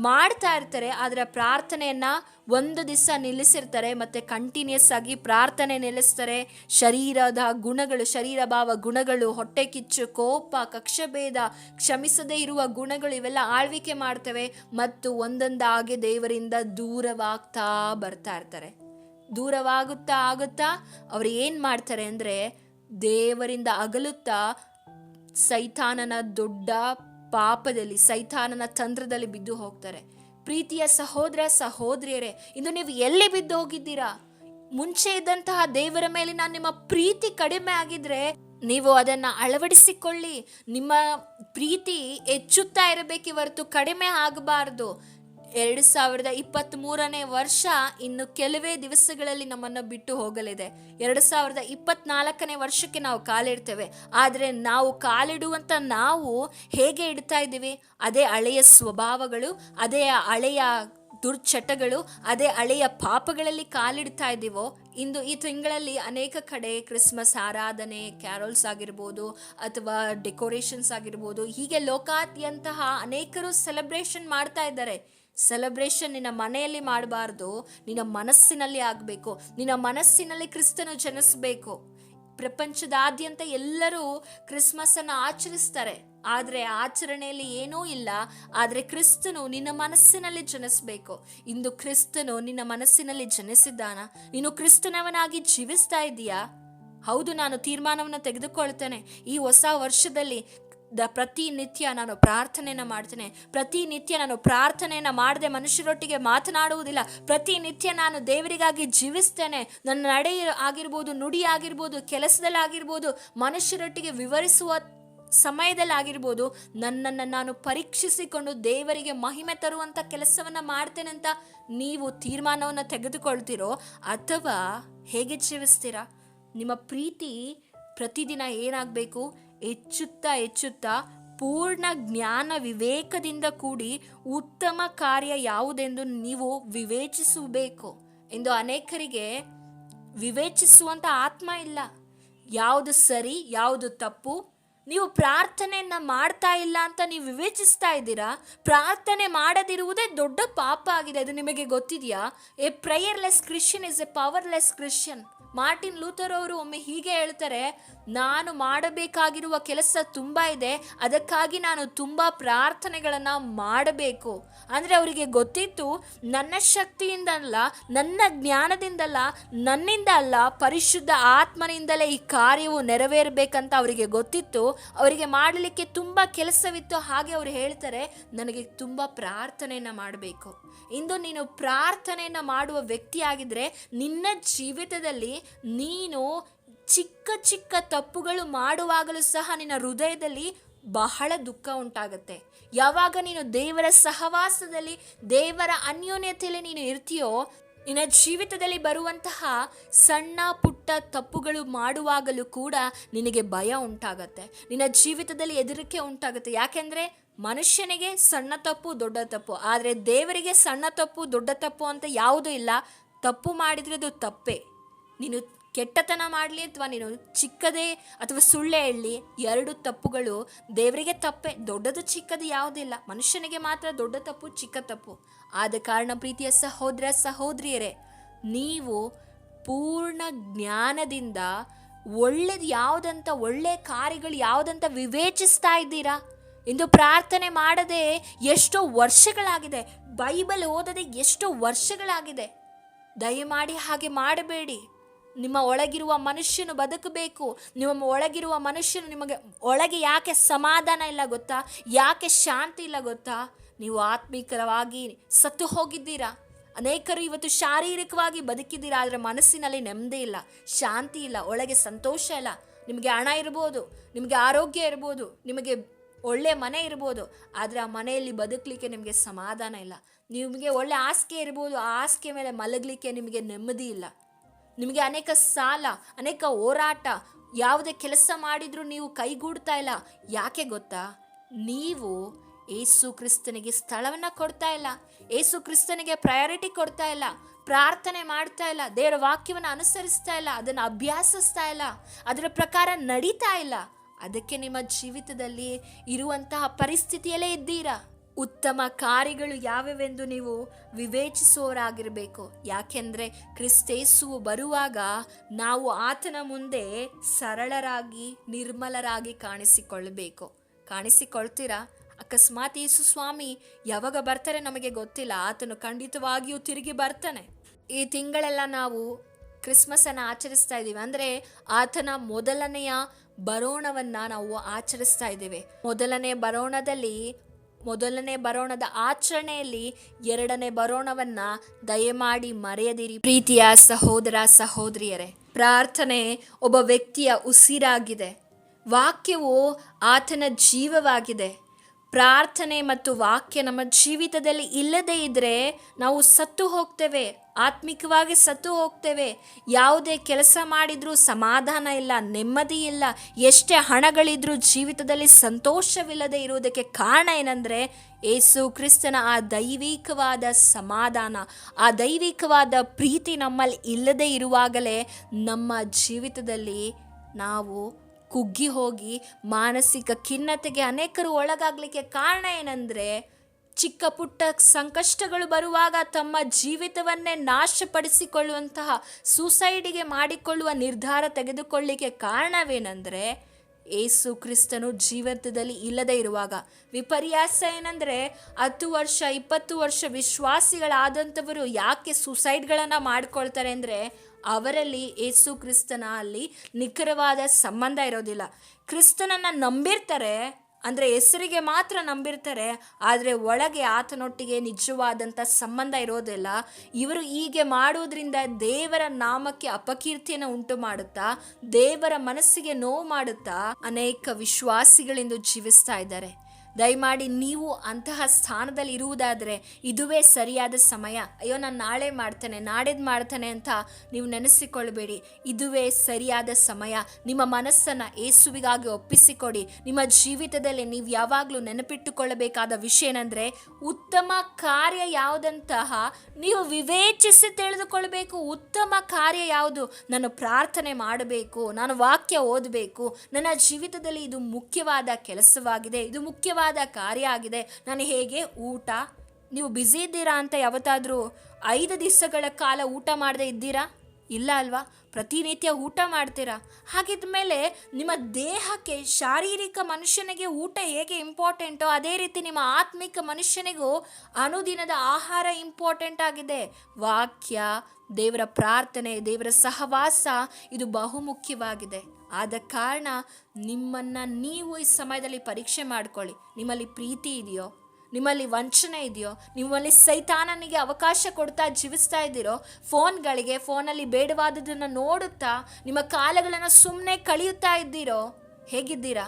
ಮಾಡ್ತಾ ಇರ್ತಾರೆ, ಆದರೆ ಪ್ರಾರ್ಥನೆಯನ್ನ ಒಂದು ದಿವಸ ನಿಲ್ಲಿಸಿರ್ತಾರೆ, ಮತ್ತೆ ಕಂಟಿನ್ಯೂಸ್ ಆಗಿ ಪ್ರಾರ್ಥನೆ ನಿಲ್ಲಿಸ್ತಾರೆ ಶರೀರದ ಗುಣಗಳು, ಶರೀರ ಭಾವ ಗುಣಗಳು, ಹೊಟ್ಟೆ ಕಿಚ್ಚು, ಕೋಪ, ಕಕ್ಷಭೇದ, ಕ್ಷಮಿಸದೇ ಇರುವ ಗುಣಗಳು ಇವೆಲ್ಲ ಆಳ್ವಿಕೆ ಮಾಡ್ತವೆ, ಮತ್ತು ಒಂದೊಂದಾಗಿ ದೇವರಿಂದ ದೂರವಾಗ್ತಾ ಬರ್ತಾ ಇರ್ತಾರೆ. ದೂರವಾಗುತ್ತಾ ಆಗುತ್ತಾ ಅವ್ರು ಏನು ಮಾಡ್ತಾರೆ ಅಂದರೆ ದೇವರಿಂದ ಅಗಲುತ್ತಾ ಸೈತಾನನ ದೊಡ್ಡ ಪಾಪದಲ್ಲಿ ಸೈತಾನನ ತಂತ್ರದಲ್ಲಿ ಬಿದ್ದು ಹೋಗ್ತಾರೆ. ಪ್ರೀತಿಯ ಸಹೋದರ, ಸಹೋದರಿಯರೇ, ಇಂದು ನೀವು ಎಲ್ಲಿ ಬಿದ್ದು ಹೋಗಿದ್ದೀರಾ? ಮುಂಚೆ ಇದ್ದಂತಹ ದೇವರ ಮೇಲೆ ನಾನು ನಿಮ್ಮ ಪ್ರೀತಿ ಕಡಿಮೆ ಆಗಿದ್ರೆ ನೀವು ಅದನ್ನ ಅಳವಡಿಸಿಕೊಳ್ಳಿ. ನಿಮ್ಮ ಪ್ರೀತಿ ಹೆಚ್ಚುತ್ತಾ ಇರಬೇಕು ಹೊರತು ಕಡಿಮೆ ಆಗಬಾರ್ದು. ಎರಡು ಸಾವಿರದ ಇಪ್ಪತ್ತ್ ಮೂರನೇ ವರ್ಷ ಇನ್ನು ಕೆಲವೇ ದಿವಸಗಳಲ್ಲಿ ನಮ್ಮನ್ನು ಬಿಟ್ಟು ಹೋಗಲಿದೆ. ಎರಡು ಸಾವಿರದ ಇಪ್ಪತ್ನಾಲ್ಕನೇ ವರ್ಷಕ್ಕೆ ನಾವು ಕಾಲಿಡ್ತೇವೆ. ಆದರೆ ನಾವು ಕಾಲಿಡುವಂಥ ನಾವು ಹೇಗೆ ಇಡ್ತಾ ಇದ್ದೀವಿ? ಅದೇ ಹಳೆಯ ಸ್ವಭಾವಗಳು, ಅದೇ ಹಳೆಯ ದುರ್ಚಟಗಳು, ಅದೇ ಹಳೆಯ ಪಾಪಗಳಲ್ಲಿ ಕಾಲಿಡ್ತಾ ಇದ್ದೀವೋ? ಇಂದು ಈ ತಿಂಗಳಲ್ಲಿ ಅನೇಕ ಕಡೆ ಕ್ರಿಸ್ಮಸ್ ಆರಾಧನೆ, ಕ್ಯಾರೋಲ್ಸ್ ಆಗಿರ್ಬೋದು, ಅಥವಾ ಡೆಕೋರೇಷನ್ಸ್ ಆಗಿರ್ಬೋದು, ಹೀಗೆ ಲೋಕಾದ್ಯಂತಹ ಅನೇಕರು ಸೆಲೆಬ್ರೇಷನ್ ಮಾಡ್ತಾ ಇದ್ದಾರೆ. ಸೆಲೆಬ್ರೇಷನ್ ನಿನ್ನ ಮನೆಯಲ್ಲಿ ಮಾಡಬಾರ್ದು, ನಿನ್ನ ಮನಸ್ಸಿನಲ್ಲಿ ಆಗಬೇಕು, ನಿನ್ನ ಮನಸ್ಸಿನಲ್ಲಿ ಕ್ರಿಸ್ತನು ಜನಿಸಬೇಕು. ಪ್ರಪಂಚದಾದ್ಯಂತ ಎಲ್ಲರೂ ಕ್ರಿಸ್ಮಸ್ ಅನ್ನು ಆಚರಿಸ್ತಾರೆ. ಆದರೆ ಆಚರಣೆಯಲ್ಲಿ ಏನೂ ಇಲ್ಲ. ಆದರೆ ಕ್ರಿಸ್ತನು ನಿನ್ನ ಮನಸ್ಸಿನಲ್ಲಿ ಜನಿಸಬೇಕು. ಇಂದು ಕ್ರಿಸ್ತನು ನಿನ್ನ ಮನಸ್ಸಿನಲ್ಲಿ ಜನಿಸಿದ್ದಾನ? ನೀನು ಕ್ರಿಸ್ತನವನಾಗಿ ಜೀವಿಸ್ತಾ ಇದೀಯಾ? ಹೌದು, ನಾನು ತೀರ್ಮಾನವನ್ನು ತೆಗೆದುಕೊಳ್ತೇನೆ. ಈ ಹೊಸ ವರ್ಷದಲ್ಲಿ ದ ಪ್ರತಿನಿತ್ಯ ನಾನು ಪ್ರಾರ್ಥನೆಯನ್ನು ಮಾಡ್ತೇನೆ. ಪ್ರತಿನಿತ್ಯ ನಾನು ಪ್ರಾರ್ಥನೆಯನ್ನು ಮಾಡದೆ ಮನುಷ್ಯರೊಟ್ಟಿಗೆ ಮಾತನಾಡುವುದಿಲ್ಲ. ಪ್ರತಿನಿತ್ಯ ನಾನು ದೇವರಿಗಾಗಿ ಜೀವಿಸ್ತೇನೆ. ನನ್ನ ನಡೆ ಆಗಿರ್ಬೋದು, ನುಡಿ ಆಗಿರ್ಬೋದು, ಕೆಲಸದಲ್ಲಾಗಿರ್ಬೋದು, ಮನುಷ್ಯರೊಟ್ಟಿಗೆ ವಿವರಿಸುವ ಸಮಯದಲ್ಲಾಗಿರ್ಬೋದು, ನನ್ನನ್ನು ನಾನು ಪರೀಕ್ಷಿಸಿಕೊಂಡು ದೇವರಿಗೆ ಮಹಿಮೆ ತರುವಂಥ ಕೆಲಸವನ್ನು ಮಾಡ್ತೇನೆ ಅಂತ ನೀವು ತೀರ್ಮಾನವನ್ನು ತೆಗೆದುಕೊಳ್ತೀರೋ ಅಥವಾ ಹೇಗೆ ಜೀವಿಸ್ತೀರಾ? ನಿಮ್ಮ ಪ್ರೀತಿ ಪ್ರತಿದಿನ ಏನಾಗಬೇಕು? ಹೆಚ್ಚುತ್ತಾ ಹೆಚ್ಚುತ್ತಾ ಪೂರ್ಣ ಜ್ಞಾನ ವಿವೇಕದಿಂದ ಕೂಡಿ ಉತ್ತಮ ಕಾರ್ಯ ಯಾವುದೆಂದು ನೀವು ವಿವೇಚಿಸಬೇಕು ಎಂದು ಅನೇಕರಿಗೆ ವಿವೇಚಿಸುವಂಥ ಆತ್ಮ ಇಲ್ಲ. ಯಾವುದು ಸರಿ, ಯಾವುದು ತಪ್ಪು, ನೀವು ಪ್ರಾರ್ಥನೆಯನ್ನ ಮಾಡ್ತಾ ಇಲ್ಲ ಅಂತ ನೀವು ವಿವೇಚಿಸ್ತಾ ಇದ್ದೀರಾ? ಪ್ರಾರ್ಥನೆ ಮಾಡದಿರುವುದೇ ದೊಡ್ಡ ಪಾಪ ಆಗಿದೆ, ಅದು ನಿಮಗೆ ಗೊತ್ತಿದೆಯಾ? A prayerless Christian is a powerless Christian Martin Luther ಅವರು ಒಮ್ಮೆ ಹೀಗೆ ಹೇಳ್ತಾರೆ, ನಾನು ಮಾಡಬೇಕಾಗಿರುವ ಕೆಲಸ ತುಂಬ ಇದೆ, ಅದಕ್ಕಾಗಿ ನಾನು ತುಂಬ ಪ್ರಾರ್ಥನೆಗಳನ್ನು ಮಾಡಬೇಕು. ಅಂದರೆ ಅವರಿಗೆ ಗೊತ್ತಿತ್ತು, ನನ್ನ ಶಕ್ತಿಯಿಂದಲ್ಲ, ನನ್ನ ಜ್ಞಾನದಿಂದಲ್ಲ, ನನ್ನಿಂದ ಅಲ್ಲ, ಪರಿಶುದ್ಧ ಆತ್ಮನಿಂದಲೇ ಈ ಕಾರ್ಯವು ನೆರವೇರಬೇಕಂತ ಅವರಿಗೆ ಗೊತ್ತಿತ್ತು. ಅವರಿಗೆ ಮಾಡಲಿಕ್ಕೆ ತುಂಬ ಕೆಲಸವಿತ್ತು, ಹಾಗೆ ಅವರು ಹೇಳ್ತಾರೆ, ನನಗೆ ತುಂಬ ಪ್ರಾರ್ಥನೆಯನ್ನು ಮಾಡಬೇಕು. ಇಂದು ನೀನು ಪ್ರಾರ್ಥನೆಯನ್ನು ಮಾಡುವ ವ್ಯಕ್ತಿಯಾಗಿದ್ದರೆ ನಿನ್ನ ಜೀವಿತದಲ್ಲಿ ನೀನು ಚಿಕ್ಕ ಚಿಕ್ಕ ತಪ್ಪುಗಳು ಮಾಡುವಾಗಲೂ ಸಹ ನಿನ್ನ ಹೃದಯದಲ್ಲಿ ಬಹಳ ದುಃಖ ಉಂಟಾಗುತ್ತೆ. ಯಾವಾಗ ನೀನು ದೇವರ ಸಹವಾಸದಲ್ಲಿ, ದೇವರ ಅನ್ಯೋನ್ಯತೆಯಲ್ಲಿ ನೀನು ಇರ್ತೀಯೋ, ನಿನ್ನ ಜೀವಿತದಲ್ಲಿ ಬರುವಂತಹ ಸಣ್ಣ ಪುಟ್ಟ ತಪ್ಪುಗಳು ಮಾಡುವಾಗಲೂ ಕೂಡ ನಿನಗೆ ಭಯ ಉಂಟಾಗತ್ತೆ. ನಿನ್ನ ಜೀವಿತದಲ್ಲಿ ಹೆದರಿಕೆ ಉಂಟಾಗುತ್ತೆ. ಯಾಕೆಂದ್ರೆ ಮನುಷ್ಯನಿಗೆ ಸಣ್ಣ ತಪ್ಪು, ದೊಡ್ಡ ತಪ್ಪು. ಆದರೆ ದೇವರಿಗೆ ಸಣ್ಣ ತಪ್ಪು, ದೊಡ್ಡ ತಪ್ಪು ಅಂತ ಯಾವುದೂ ಇಲ್ಲ. ತಪ್ಪು ಮಾಡಿದರೆ ಅದು ತಪ್ಪೇ. ನೀನು ಕೆಟ್ಟತನ ಮಾಡಲಿ ಅಥವಾ ನೀನು ಚಿಕ್ಕದೇ ಅಥವಾ ಸುಳ್ಳೆ ಹೇಳಿ ಎರಡು ತಪ್ಪುಗಳು ದೇವರಿಗೆ ತಪ್ಪೆ. ದೊಡ್ಡದು ಚಿಕ್ಕದು ಯಾವುದಿಲ್ಲ ಮನುಷ್ಯನಿಗೆ ಮಾತ್ರ ದೊಡ್ಡ ತಪ್ಪು, ಚಿಕ್ಕ ತಪ್ಪು. ಆದ ಕಾರಣ ಪ್ರೀತಿಯ ಸಹೋದರ, ಸಹೋದರಿಯರೇ, ನೀವು ಪೂರ್ಣ ಜ್ಞಾನದಿಂದ ಒಳ್ಳೇದು ಯಾವುದಂತ, ಒಳ್ಳೆ ಕಾರ್ಯಗಳು ಯಾವುದಂತ ವಿವೇಚಿಸ್ತಾ ಇದ್ದೀರಾ? ಇಂದು ಪ್ರಾರ್ಥನೆ ಮಾಡದೆ ಎಷ್ಟೋ ವರ್ಷಗಳಾಗಿದೆ, ಬೈಬಲ್ ಓದದೆ ಎಷ್ಟೋ ವರ್ಷಗಳಾಗಿದೆ. ದಯಮಾಡಿ ಹಾಗೆ ಮಾಡಬೇಡಿ. ನಿಮ್ಮ ಒಳಗಿರುವ ಮನುಷ್ಯನು ಬದುಕಬೇಕು. ನಿಮ್ಮ ಒಳಗಿರುವ ಮನುಷ್ಯನು ನಿಮಗೆ ಒಳಗೆ ಯಾಕೆ ಸಮಾಧಾನ ಇಲ್ಲ ಗೊತ್ತಾ? ಯಾಕೆ ಶಾಂತಿ ಇಲ್ಲ ಗೊತ್ತಾ? ನೀವು ಆತ್ಮಿಕರವಾಗಿ ಸತ್ತು ಹೋಗಿದ್ದೀರಾ? ಅನೇಕರು ಇವತ್ತು ಶಾರೀರಿಕವಾಗಿ ಬದುಕಿದ್ದೀರಾ, ಆದರೆ ಮನಸ್ಸಿನಲ್ಲಿ ನೆಮ್ಮದಿ ಇಲ್ಲ, ಶಾಂತಿ ಇಲ್ಲ, ಒಳಗೆ ಸಂತೋಷ ಇಲ್ಲ. ನಿಮಗೆ ಹಣ ಇರ್ಬೋದು, ನಿಮಗೆ ಆರೋಗ್ಯ ಇರ್ಬೋದು, ನಿಮಗೆ ಒಳ್ಳೆ ಮನೆ ಇರ್ಬೋದು, ಆದರೆ ಆ ಮನೆಯಲ್ಲಿ ಬದುಕಲಿಕ್ಕೆ ನಿಮಗೆ ಸಮಾಧಾನ ಇಲ್ಲ. ನಿಮಗೆ ಒಳ್ಳೆ ಆಸ್ಕೆ ಇರ್ಬೋದು, ಆ ಹಾಸಿಗೆ ಮೇಲೆ ಮಲಗಲಿಕ್ಕೆ ನಿಮಗೆ ನೆಮ್ಮದಿ ಇಲ್ಲ. ನಿಮಗೆ ಅನೇಕ ಸಾಲ, ಅನೇಕ ಹೋರಾಟ, ಯಾವುದೇ ಕೆಲಸ ಮಾಡಿದರೂ ನೀವು ಕೈಗೂಡ್ತಾ ಇಲ್ಲ. ಯಾಕೆ ಗೊತ್ತಾ? ನೀವು ಏಸು ಕ್ರಿಸ್ತನಿಗೆ ಸ್ಥಳವನ್ನು ಕೊಡ್ತಾ ಇಲ್ಲ. ಏಸು ಕ್ರಿಸ್ತನಿಗೆ ಪ್ರಯಾರಿಟಿ ಕೊಡ್ತಾ ಇಲ್ಲ. ಪ್ರಾರ್ಥನೆ ಮಾಡ್ತಾ ಇಲ್ಲ. ದೇವರ ವಾಕ್ಯವನ್ನು ಅನುಸರಿಸ್ತಾ ಇಲ್ಲ. ಅದನ್ನು ಅಭ್ಯಾಸಿಸ್ತಾ ಇಲ್ಲ. ಅದರ ಪ್ರಕಾರ ನಡೀತಾ ಇಲ್ಲ. ಅದಕ್ಕೆ ನಿಮ್ಮ ಜೀವಿತದಲ್ಲಿ ಇರುವಂತಹ ಪರಿಸ್ಥಿತಿಯಲ್ಲೇ ಇದ್ದೀರಾ? ಉತ್ತಮ ಕಾರ್ಯಗಳು ಯಾವ್ಯಾವೆಂದು ನೀವು ವಿವೇಚಿಸುವವರಾಗಿರಬೇಕು. ಯಾಕೆಂದರೆ ಕ್ರಿಸ್ತೇಸು ಬರುವಾಗ ನಾವು ಆತನ ಮುಂದೆ ಸರಳರಾಗಿ, ನಿರ್ಮಲರಾಗಿ ಕಾಣಿಸಿಕೊಳ್ಳಬೇಕು. ಕಾಣಿಸಿಕೊಳ್ತೀರಾ? ಅಕಸ್ಮಾತ್ ಯೇಸು ಸ್ವಾಮಿ ಯಾವಾಗ ಬರ್ತಾರೆ ನಮಗೆ ಗೊತ್ತಿಲ್ಲ. ಆತನು ಖಂಡಿತವಾಗಿಯೂ ತಿರುಗಿ ಬರ್ತಾನೆ. ಈ ತಿಂಗಳೆಲ್ಲ ನಾವು ಕ್ರಿಸ್ಮಸನ್ನು ಆಚರಿಸ್ತಾ ಇದ್ದೀವಿ. ಅಂದರೆ ಆತನ ಮೊದಲನೆಯ ಬರೋಣವನ್ನು ನಾವು ಆಚರಿಸ್ತಾ ಇದ್ದೇವೆ. ಮೊದಲನೇ ಬರೋಣದಲ್ಲಿ, ಮೊದಲನೇ ಬರೋಣದ ಆಚರಣೆಯಲ್ಲಿ ಎರಡನೇ ಬರೋಣವನ್ನ ದಯಮಾಡಿ ಮರೆಯದಿರಿ. ಪ್ರೀತಿಯ ಸಹೋದರ, ಸಹೋದರಿಯರೇ, ಪ್ರಾರ್ಥನೆ ಒಬ್ಬ ವ್ಯಕ್ತಿಯ ಉಸಿರಾಗಿದೆ. ವಾಕ್ಯವು ಆತನ ಜೀವವಾಗಿದೆ. ಪ್ರಾರ್ಥನೆ ಮತ್ತು ವಾಕ್ಯ ನಮ್ಮ ಜೀವಿತದಲ್ಲಿ ಇಲ್ಲದೇ ಇದ್ದರೆ ನಾವು ಸತ್ತು ಹೋಗ್ತೇವೆ. ಆತ್ಮಿಕವಾಗಿ ಸತ್ತು ಹೋಗ್ತೇವೆ. ಯಾವುದೇ ಕೆಲಸ ಮಾಡಿದರೂ ಸಮಾಧಾನ ಇಲ್ಲ, ನೆಮ್ಮದಿ ಇಲ್ಲ, ಎಷ್ಟೇ ಹಣಗಳಿದ್ರೂ ಜೀವಿತದಲ್ಲಿ ಸಂತೋಷವಿಲ್ಲದೆ ಇರುವುದಕ್ಕೆ ಕಾರಣ ಏನಂದರೆ ಏಸು ಕ್ರಿಸ್ತನ ಆ ದೈವಿಕವಾದ ಸಮಾಧಾನ, ಆ ದೈವಿಕವಾದ ಪ್ರೀತಿ ನಮ್ಮಲ್ಲಿ ಇಲ್ಲದೆ ಇರುವಾಗಲೇ ನಮ್ಮ ಜೀವಿತದಲ್ಲಿ ನಾವು ಕುಗ್ಗಿ ಹೋಗಿ ಮಾನಸಿಕ ಖಿನ್ನತೆಗೆ ಅನೇಕರು ಒಳಗಾಗಲಿಕ್ಕೆ ಕಾರಣ ಏನಂದರೆ ಚಿಕ್ಕ ಪುಟ್ಟ ಸಂಕಷ್ಟಗಳು ಬರುವಾಗ ತಮ್ಮ ಜೀವಿತವನ್ನೇ ನಾಶಪಡಿಸಿಕೊಳ್ಳುವಂತಹ ಸೂಸೈಡಿಗೆ ಮಾಡಿಕೊಳ್ಳುವ ನಿರ್ಧಾರ ತೆಗೆದುಕೊಳ್ಳಿಕ್ಕೆ ಕಾರಣವೇನೆಂದರೆ, ಏಸು ಕ್ರಿಸ್ತನು ಜೀವಿತದಲ್ಲಿ ಇಲ್ಲದೆ ಇರುವಾಗ. ವಿಪರ್ಯಾಸ ಏನಂದರೆ, ಹತ್ತು ವರ್ಷ, ಇಪ್ಪತ್ತು ವರ್ಷ ವಿಶ್ವಾಸಿಗಳಾದಂಥವರು ಯಾಕೆ ಸೂಸೈಡ್ಗಳನ್ನು ಮಾಡ್ಕೊಳ್ತಾರೆ ಅಂದರೆ, ಅವರಲ್ಲಿ ಏಸು ಕ್ರಿಸ್ತನ ಅಲ್ಲಿ ನಿಖರವಾದ ಸಂಬಂಧ ಇರೋದಿಲ್ಲ. ಕ್ರಿಸ್ತನನ್ನು ನಂಬಿರ್ತಾರೆ ಅಂದರೆ ಹೆಸರಿಗೆ ಮಾತ್ರ ನಂಬಿರ್ತಾರೆ, ಆದರೆ ಒಳಗೆ ಆತನೊಟ್ಟಿಗೆ ನಿಜವಾದಂಥ ಸಂಬಂಧ ಇರೋದಿಲ್ಲ. ಇವರು ಹೀಗೆ ಮಾಡುವುದರಿಂದ ದೇವರ ನಾಮಕ್ಕೆ ಅಪಕೀರ್ತಿಯನ್ನು ಉಂಟು ಮಾಡುತ್ತಾ, ದೇವರ ಮನಸ್ಸಿಗೆ ನೋವು ಮಾಡುತ್ತಾ ಅನೇಕ ವಿಶ್ವಾಸಿಗಳಿಂದ ಜೀವಿಸ್ತಾ ಇದ್ದಾರೆ. ದಯಮಾಡಿ ನೀವು ಅಂತಹ ಸ್ಥಾನದಲ್ಲಿ ಇರುವುದಾದರೆ ಇದುವೇ ಸರಿಯಾದ ಸಮಯ. ಅಯ್ಯೋ, ನಾನು ನಾಳೆ ಮಾಡ್ತೇನೆ ನಾಡಿದ್ದು ಮಾಡ್ತೇನೆ ಅಂತ ನೀವು ನೆನೆಸಿಕೊಳ್ಬೇಡಿ. ಇದುವೇ ಸರಿಯಾದ ಸಮಯ. ನಿಮ್ಮ ಮನಸ್ಸನ್ನು ಏಸುವಿಗಾಗಿ ಒಪ್ಪಿಸಿಕೊಡಿ. ನಿಮ್ಮ ಜೀವಿತದಲ್ಲಿ ನೀವು ಯಾವಾಗಲೂ ನೆನಪಿಟ್ಟುಕೊಳ್ಳಬೇಕಾದ ವಿಷಯ ಏನಂದರೆ ಉತ್ತಮ ಕಾರ್ಯ ಯಾವುದಂತಹ? ನೀವು ವಿವೇಚಿಸಿ ತಿಳಿದುಕೊಳ್ಬೇಕು ಉತ್ತಮ ಕಾರ್ಯ ಯಾವುದು? ನಾನು ಪ್ರಾರ್ಥನೆ ಮಾಡಬೇಕು, ನಾನು ವಾಕ್ಯ ಓದಬೇಕು. ನನ್ನ ಜೀವಿತದಲ್ಲಿ ಇದು ಮುಖ್ಯವಾದ ಕೆಲಸವಾಗಿದೆ. ಇದು ಮುಖ್ಯವಾದ ಕಾರ್ಯ ಆಗಿದೆ. ನಾನು ಹೇಗೆ? ಊಟ? ನೀವು ಬ್ಯುಸಿ ಇದ್ದೀರಾ ಅಂತ ಯಾವತ್ತಾದರೂ ಐದು ದಿವಸಗಳ ಕಾಲ ಊಟ ಮಾಡದೆ ಇದ್ದೀರಾ? ಇಲ್ಲ ಅಲ್ವಾ? ಪ್ರತಿನಿತ್ಯ ಊಟ ಮಾಡ್ತೀರಾ? ಹಾಗಿದ ಮೇಲೆ ನಿಮ್ಮ ದೇಹಕ್ಕೆ ಶಾರೀರಿಕ ಮನುಷ್ಯನಿಗೆ ಊಟ ಹೇಗೆ ಇಂಪಾರ್ಟೆಂಟೋ ಅದೇ ರೀತಿ ನಿಮ್ಮ ಆತ್ಮಿಕ ಮನುಷ್ಯನಿಗೂ ಅನುದಿನದ ಆಹಾರ ಇಂಪಾರ್ಟೆಂಟ್ ಆಗಿದೆ. ವಾಕ್ಯ, ದೇವರ ಪ್ರಾರ್ಥನೆ, ದೇವರ ಸಹವಾಸ ಇದು ಬಹುಮುಖ್ಯವಾಗಿದೆ. ಆದ ಕಾರಣ ನಿಮ್ಮನ್ನು ನೀವು ಈ ಸಮಯದಲ್ಲಿ ಪರೀಕ್ಷೆ ಮಾಡ್ಕೊಳ್ಳಿ. ನಿಮ್ಮಲ್ಲಿ ಪ್ರೀತಿ ಇದೆಯೋ? ನಿಮ್ಮಲ್ಲಿ ವಂಚನೆ ಇದೆಯೋ, ನಿಮ್ಮಲ್ಲಿ ಸೈತಾನನಿಗೆ ಅವಕಾಶ ಕೊಡ್ತಾ ಜೀವಿಸ್ತಾ ಇದ್ದೀರೋ, ಫೋನ್ಗಳಿಗೆ, ಫೋನಲ್ಲಿ ಬೇಡವಾದದನ್ನು ನೋಡುತ್ತಾ, ನಿಮ್ಮ ಕಾಲಗಳನ್ನು ಸುಮ್ಮನೆ ಕಳೆಯುತ್ತಾ ಇದ್ದೀರೋ, ಹೇಗಿದ್ದೀರಾ?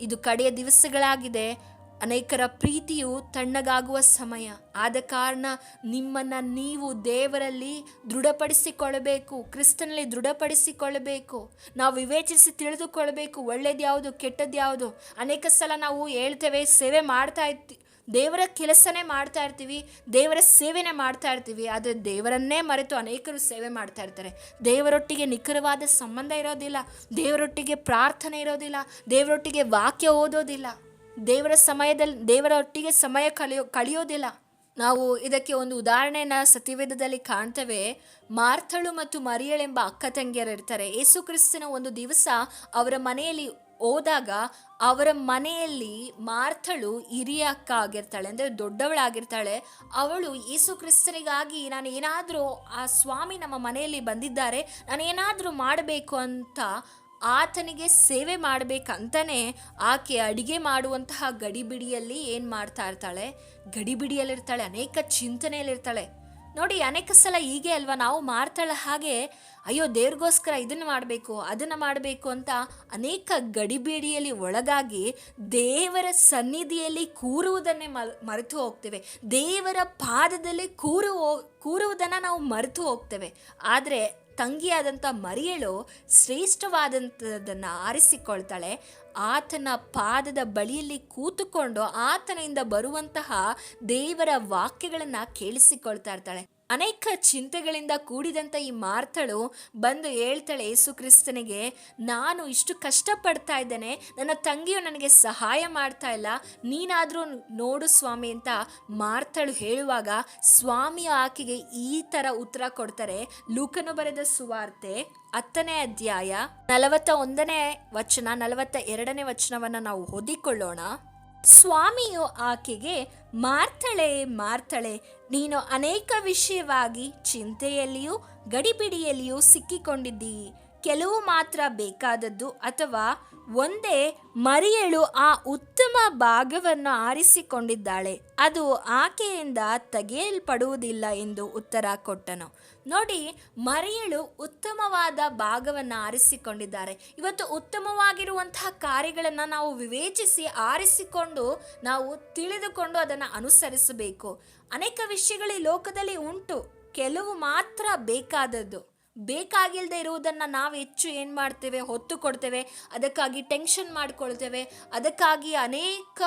ಇದು ಕಡೆಯ ದಿವಸಗಳಾಗಿದೆ. ಅನೇಕರ ಪ್ರೀತಿಯು ತಣ್ಣಗಾಗುವ ಸಮಯ. ಆದ ಕಾರಣ ನಿಮ್ಮನ್ನು ನೀವು ದೇವರಲ್ಲಿ ದೃಢಪಡಿಸಿಕೊಳ್ಳಬೇಕು, ಕ್ರಿಸ್ತನಲ್ಲಿ ದೃಢಪಡಿಸಿಕೊಳ್ಳಬೇಕು. ನಾವು ವಿವೇಚಿಸಿ ತಿಳಿದುಕೊಳ್ಳಬೇಕು ಒಳ್ಳೇದು ಯಾವುದು ಕೆಟ್ಟದ್ದು ಯಾವುದು ಅನೇಕ ಸಲ ನಾವು ಹೇಳ್ತೇವೆ, ಸೇವೆ ಮಾಡ್ತಾ ಇರ್ತಿ ದೇವರ ಕೆಲಸನೇ ಮಾಡ್ತಾ ಇರ್ತೀವಿ, ದೇವರ ಸೇವೆನೆ ಮಾಡ್ತಾ ಇರ್ತೀವಿ, ಆದರೆ ದೇವರನ್ನೇ ಮರೆತು ಅನೇಕರು ಸೇವೆ ಮಾಡ್ತಾ ಇರ್ತಾರೆ. ದೇವರೊಟ್ಟಿಗೆ ನಿಖರವಾದ ಸಂಬಂಧ ಇರೋದಿಲ್ಲ, ದೇವರೊಟ್ಟಿಗೆ ಪ್ರಾರ್ಥನೆ ಇರೋದಿಲ್ಲ, ದೇವರೊಟ್ಟಿಗೆ ವಾಕ್ಯ ಓದೋದಿಲ್ಲ, ದೇವರ ಸಮಯದಲ್ಲಿ, ದೇವರೊಟ್ಟಿಗೆ ಸಮಯ ಕಳೆಯೋ ಕಳೆಯೋದಿಲ್ಲ. ನಾವು ಇದಕ್ಕೆ ಒಂದು ಉದಾಹರಣೆನ ಸತಿವೇದದಲ್ಲಿ ಕಾಣ್ತೇವೆ. ಮಾರ್ಥಳು ಮತ್ತು ಮರಿಯಳೆಂಬ ಅಕ್ಕ ತಂಗಿಯರು ಇರ್ತಾರೆ. ಯೇಸು ಕ್ರಿಸ್ತನ ಒಂದು ದಿವಸ ಅವರ ಮನೆಯಲ್ಲಿ ಹೋದಾಗ ಅವರ ಮನೆಯಲ್ಲಿ ಮಾರ್ಥಳು ಹಿರಿಯ ಅಕ್ಕ ಆಗಿರ್ತಾಳೆ ಅಂದರೆ ದೊಡ್ಡವಳಾಗಿರ್ತಾಳೆ, ಅವಳು ಯೇಸು ಕ್ರಿಸ್ತನಿಗಾಗಿ ನಾನು ಏನಾದರೂ ಆ ಸ್ವಾಮಿ ನಮ್ಮ ಮನೆಯಲ್ಲಿ ಬಂದಿದ್ದಾರೆ, ನಾನು ಏನಾದರೂ ಮಾಡಬೇಕು ಅಂತ ಆತನಿಗೆ ಸೇವೆ ಮಾಡಬೇಕಂತಲೇ ಆಕೆ ಅಡಿಗೆ ಮಾಡುವಂತಹ ಗಡಿಬಿಡಿಯಲ್ಲಿ ಏನು ಮಾಡ್ತಾ ಇರ್ತಾಳೆ? ಗಡಿಬಿಡಿಯಲ್ಲಿರ್ತಾಳೆ, ಅನೇಕ ಚಿಂತನೆಯಲ್ಲಿರ್ತಾಳೆ. ನೋಡಿ, ಅನೇಕ ಸಲ ಹೀಗೆ ಅಲ್ವಾ? ನಾವು ಮಾಡ್ತಾಳ ಹಾಗೆ, ಅಯ್ಯೋ, ದೇವ್ರಿಗೋಸ್ಕರ ಇದನ್ನು ಮಾಡಬೇಕು, ಅದನ್ನು ಮಾಡಬೇಕು ಅಂತ ಅನೇಕ ಗಡಿಬೇಡಿಯಲ್ಲಿ ಒಳಗಾಗಿ ದೇವರ ಸನ್ನಿಧಿಯಲ್ಲಿ ಕೂರುವುದನ್ನೇ ಮರೆತು ಹೋಗ್ತೇವೆ. ದೇವರ ಪಾದದಲ್ಲಿ ಕೂರು ಕೂರುವುದನ್ನು ನಾವು ಮರೆತು ಹೋಗ್ತೇವೆ. ಆದರೆ ತಂಗಿಯಾದಂಥ ಮರಿಯಳು ಶ್ರೇಷ್ಠವಾದಂಥದ್ದನ್ನು ಆರಿಸಿಕೊಳ್ತಾಳೆ. ಆತನ ಪಾದದ ಬಳಿಯಲ್ಲಿ ಕೂತುಕೊಂಡು ಆತನಿಂದ ಬರುವಂತಹ ದೇವರ ವಾಕ್ಯಗಳನ್ನು ಕೇಳಿಸಿಕೊಳ್ತಾ ಇರ್ತಾಳೆ. ಅನೇಕ ಚಿಂತೆಗಳಿಂದ ಕೂಡಿದಂಥ ಈ ಮಾರ್ತಳು ಬಂದು ಹೇಳ್ತಾಳೆ, ಯೇಸು ಕ್ರಿಸ್ತನಿಗೆ ನಾನು ಇಷ್ಟು ಕಷ್ಟಪಡ್ತಾ ಇದ್ದೇನೆ, ನನ್ನ ತಂಗಿಯು ನನಗೆ ಸಹಾಯ ಮಾಡ್ತಾ ಇಲ್ಲ, ನೀನಾದರೂ ನೋಡು ಸ್ವಾಮಿ ಅಂತ ಮಾರ್ತಳು ಹೇಳುವಾಗ ಸ್ವಾಮಿ ಆಕೆಗೆ ಈ ಥರ ಉತ್ತರ ಕೊಡ್ತಾರೆ. ಲೂಕನು ಬರೆದ ಸುವಾರ್ತೆ ಹತ್ತನೇ ಅಧ್ಯಾಯ ನಲವತ್ತ ಒಂದನೇ ವಚನ ನಲವತ್ತ ಎರಡನೇ ವಚನವನ್ನು ನಾವು ಓದಿಕೊಳ್ಳೋಣ. ಸ್ವಾಮಿಯು ಆಕೆಗೆ ಮಾರ್ತಳೆ ಮಾರ್ತಳೆ ನೀನು ಅನೇಕ ವಿಷಯವಾಗಿ ಚಿಂತೆಯಲ್ಲಿಯೂ ಗಡಿಬಿಡಿಯಲ್ಲಿಯೂ ಸಿಕ್ಕಿಕೊಂಡಿದ್ದೀ. ಕೆಲವು ಮಾತ್ರ ಬೇಕಾದದ್ದು ಅಥವಾ ಒಂದೇ ಮರಿಯಳು ಆ ಉತ್ತಮ ಭಾಗವನ್ನು ಆರಿಸಿಕೊಂಡಿದ್ದಾಳೆ. ಅದು ಆಕೆಯಿಂದ ತೆಗೆಯಲ್ಪಡುವುದಿಲ್ಲ ಎಂದು ಉತ್ತರ ಕೊಟ್ಟನು. ನೋಡಿ, ಮರಿಯಳು ಉತ್ತಮವಾದ ಭಾಗವನ್ನು ಆರಿಸಿಕೊಂಡಿದ್ದಾರೆ. ಇವತ್ತು ಉತ್ತಮವಾಗಿರುವಂತಹ ಕಾರ್ಯಗಳನ್ನು ನಾವು ವಿವೇಚಿಸಿ ಆರಿಸಿಕೊಂಡು ನಾವು ತಿಳಿದುಕೊಂಡು ಅದನ್ನು ಅನುಸರಿಸಬೇಕು. ಅನೇಕ ವಿಷಯಗಳು ಲೋಕದಲ್ಲಿ ಉಂಟು. ಕೆಲವು ಮಾತ್ರ ಬೇಕಾದದ್ದು. ಬೇಕಾಗಿಲ್ಲದೆ ಇರುವುದನ್ನು ನಾವು ಹೆಚ್ಚು ಏನು ಮಾಡ್ತೇವೆ? ಹೊತ್ತು ಕೊಡ್ತೇವೆ. ಅದಕ್ಕಾಗಿ ಟೆನ್ಷನ್ ಮಾಡ್ಕೊಳ್ತೇವೆ. ಅದಕ್ಕಾಗಿ ಅನೇಕ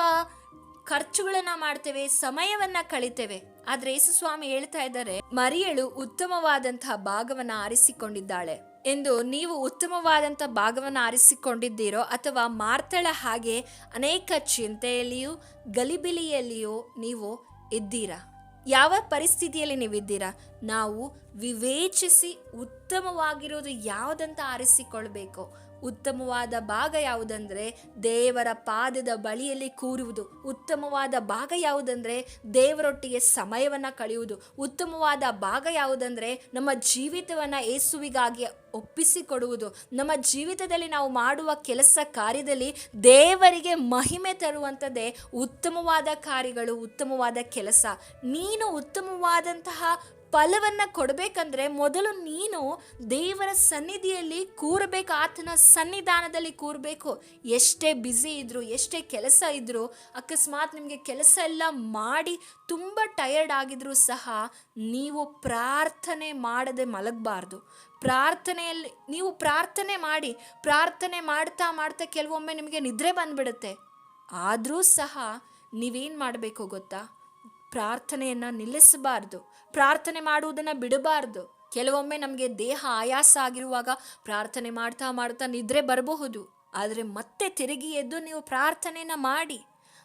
ಖರ್ಚುಗಳನ್ನು ಮಾಡ್ತೇವೆ. ಸಮಯವನ್ನ ಕಳಿತೇವೆ. ಆದರೆ ಯೇಸು ಸ್ವಾಮಿ ಹೇಳ್ತಾ ಇದ್ದಾರೆ, ಮರಿಯಳು ಉತ್ತಮವಾದಂತಹ ಭಾಗವನ್ನು ಆರಿಸಿಕೊಂಡಿದ್ದಾಳೆ. ಎಂದು ನೀವು ಉತ್ತಮವಾದಂಥ ಭಾಗವನ್ನು ಆರಿಸಿಕೊಂಡಿದ್ದೀರೋ ಅಥವಾ ಮಾರ್ತಳ ಹಾಗೆ ಅನೇಕ ಚಿಂತೆಯಲ್ಲಿಯೂ ಗಲಿಬಿಲಿಯಲ್ಲಿಯೂ ನೀವು ಇದ್ದೀರಾ? ಯಾವ ಪರಿಸ್ಥಿತಿಯಲ್ಲಿ ನೀವಿದ್ದೀರಾ? ನಾವು ವಿವೇಚಿಸಿ ಉತ್ತಮವಾಗಿರೋದು ಯಾವುದಂತ ಆರಿಸಿಕೊಳ್ಬೇಕು. ಉತ್ತಮವಾದ ಭಾಗ ಯಾವುದಂದ್ರೆ ದೇವರ ಪಾದದ ಬಳಿಯಲ್ಲಿ ಕೂರುವುದು. ಉತ್ತಮವಾದ ಭಾಗ ಯಾವುದಂದ್ರೆ ದೇವರೊಟ್ಟಿಗೆ ಸಮಯವನ್ನು ಕಳೆಯುವುದು. ಉತ್ತಮವಾದ ಭಾಗ ಯಾವುದಂದ್ರೆ ನಮ್ಮ ಜೀವಿತವನ್ನು ಏಸುವಿಗಾಗಿ ಒಪ್ಪಿಸಿಕೊಡುವುದು. ನಮ್ಮ ಜೀವಿತದಲ್ಲಿ ನಾವು ಮಾಡುವ ಕೆಲಸ ಕಾರ್ಯದಲ್ಲಿ ದೇವರಿಗೆ ಮಹಿಮೆ ತರುವಂಥದ್ದೇ ಉತ್ತಮವಾದ ಕಾರ್ಯಗಳು, ಉತ್ತಮವಾದ ಕೆಲಸ. ನೀನು ಉತ್ತಮವಾದಂತಹ ಫಲವನ್ನು ಕೊಡಬೇಕಂದ್ರೆ ಮೊದಲು ನೀನು ದೇವರ ಸನ್ನಿಧಿಯಲ್ಲಿ ಕೂರಬೇಕು, ಆತನ ಸನ್ನಿಧಾನದಲ್ಲಿ ಕೂರಬೇಕು. ಎಷ್ಟೇ ಬ್ಯುಸಿ ಇದ್ದರೂ ಎಷ್ಟೇ ಕೆಲಸ ಇದ್ದರೂ ಅಕಸ್ಮಾತ್ ನಿಮಗೆ ಕೆಲಸ ಎಲ್ಲ ಮಾಡಿ ತುಂಬ ಟಯರ್ಡ್ ಆಗಿದ್ರೂ ಸಹ ನೀವು ಪ್ರಾರ್ಥನೆ ಮಾಡದೆ ಮಲಗಬಾರ್ದು. ಪ್ರಾರ್ಥನೆಯಲ್ಲಿ, ನೀವು ಪ್ರಾರ್ಥನೆ ಮಾಡಿ, ಪ್ರಾರ್ಥನೆ ಮಾಡ್ತಾ ಮಾಡ್ತಾ ಕೆಲವೊಮ್ಮೆ ನಿಮಗೆ ನಿದ್ರೆ ಬಂದ್ಬಿಡುತ್ತೆ. ಆದರೂ ಸಹ ನೀವೇನು ಮಾಡಬೇಕು ಗೊತ್ತಾ? ಪ್ರಾರ್ಥನೆಯನ್ನು ನಿಲ್ಲಿಸಬಾರ್ದು. ಪ್ರಾರ್ಥನೆ ಮಾಡುವುದನ್ನು ಬಿಡಬಾರ್ದು. ಕೆಲವೊಮ್ಮೆ ನಮಗೆ ದೇಹ ಆಯಾಸ ಆಗಿರುವಾಗ ಪ್ರಾರ್ಥನೆ ಮಾಡ್ತಾ ಮಾಡ್ತಾ ನಿದ್ರೆ ಬರಬಹುದು. ಆದರೆ ಮತ್ತೆ ತಿರುಗಿ ಎದ್ದು ನೀವು ಪ್ರಾರ್ಥನೆಯನ್ನು ಮಾಡಿ.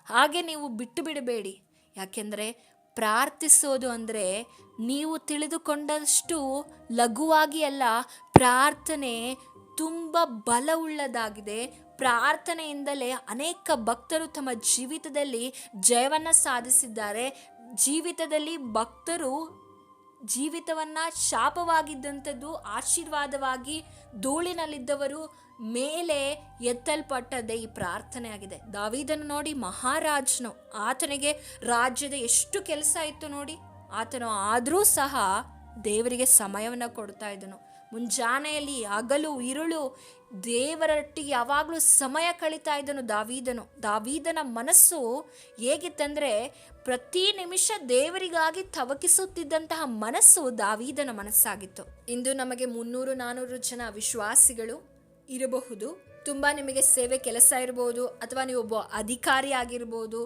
ಹಾಗೆ ನೀವು ಬಿಟ್ಟು ಬಿಡಬೇಡಿ. ಯಾಕೆಂದರೆ ಪ್ರಾರ್ಥಿಸೋದು ಅಂದರೆ ನೀವು ತಿಳಿದುಕೊಂಡಷ್ಟು ಲಘುವಾಗಿ ಅಲ್ಲ, ಪ್ರಾರ್ಥನೆ ತುಂಬ ಬಲವುಳ್ಳದಾಗಿದೆ. ಪ್ರಾರ್ಥನೆಯಿಂದಲೇ ಅನೇಕ ಭಕ್ತರು ತಮ್ಮ ಜೀವಿತದಲ್ಲಿ ಜಯವನ್ನು ಸಾಧಿಸಿದ್ದಾರೆ. ಜೀವಿತದಲ್ಲಿ ಭಕ್ತರು ಜೀವಿತವನ್ನು ಶಾಪವಾಗಿದ್ದಂಥದ್ದು ಆಶೀರ್ವಾದವಾಗಿ ಧೂಳಿನಲ್ಲಿದ್ದವರು ಮೇಲೆ ಎತ್ತಲ್ಪಟ್ಟದ್ದೇ ಈ ಪ್ರಾರ್ಥನೆ ಆಗಿದೆ. ದಾವಿದನು ನೋಡಿ ಮಹಾರಾಜನು, ಆತನಿಗೆ ರಾಜ್ಯದ ಎಷ್ಟು ಕೆಲಸ ಇತ್ತು ನೋಡಿ, ಆತನು ಆದರೂ ಸಹ ದೇವರಿಗೆ ಸಮಯವನ್ನು ಕೊಡ್ತಾ ಇದ್ದನು. ಮುಂಜಾನೆಯಲ್ಲಿ ಹಗಲು, ಇರುಳು ದೇವರೊಟ್ಟಿಗೆ ಯಾವಾಗಲೂ ಸಮಯ ಕಳೀತಾ ಇದ್ದನು ದಾವೀದನು. ದಾವೀದನ ಮನಸ್ಸು ಹೇಗಿತ್ತಂದರೆ ಪ್ರತಿ ನಿಮಿಷ ದೇವರಿಗಾಗಿ ತವಕಿಸುತ್ತಿದ್ದಂತಹ ಮನಸ್ಸು ದಾವೀದನ ಮನಸ್ಸಾಗಿತ್ತು. ಇಂದು ನಮಗೆ ಮುನ್ನೂರು ನಾನ್ನೂರು ಜನ ವಿಶ್ವಾಸಿಗಳು ಇರಬಹುದು. ತುಂಬ ನಿಮಗೆ ಸೇವೆ ಕೆಲಸ ಇರ್ಬೋದು, ಅಥವಾ ನೀವು ಒಬ್ಬ ಅಧಿಕಾರಿ ಆಗಿರ್ಬೋದು,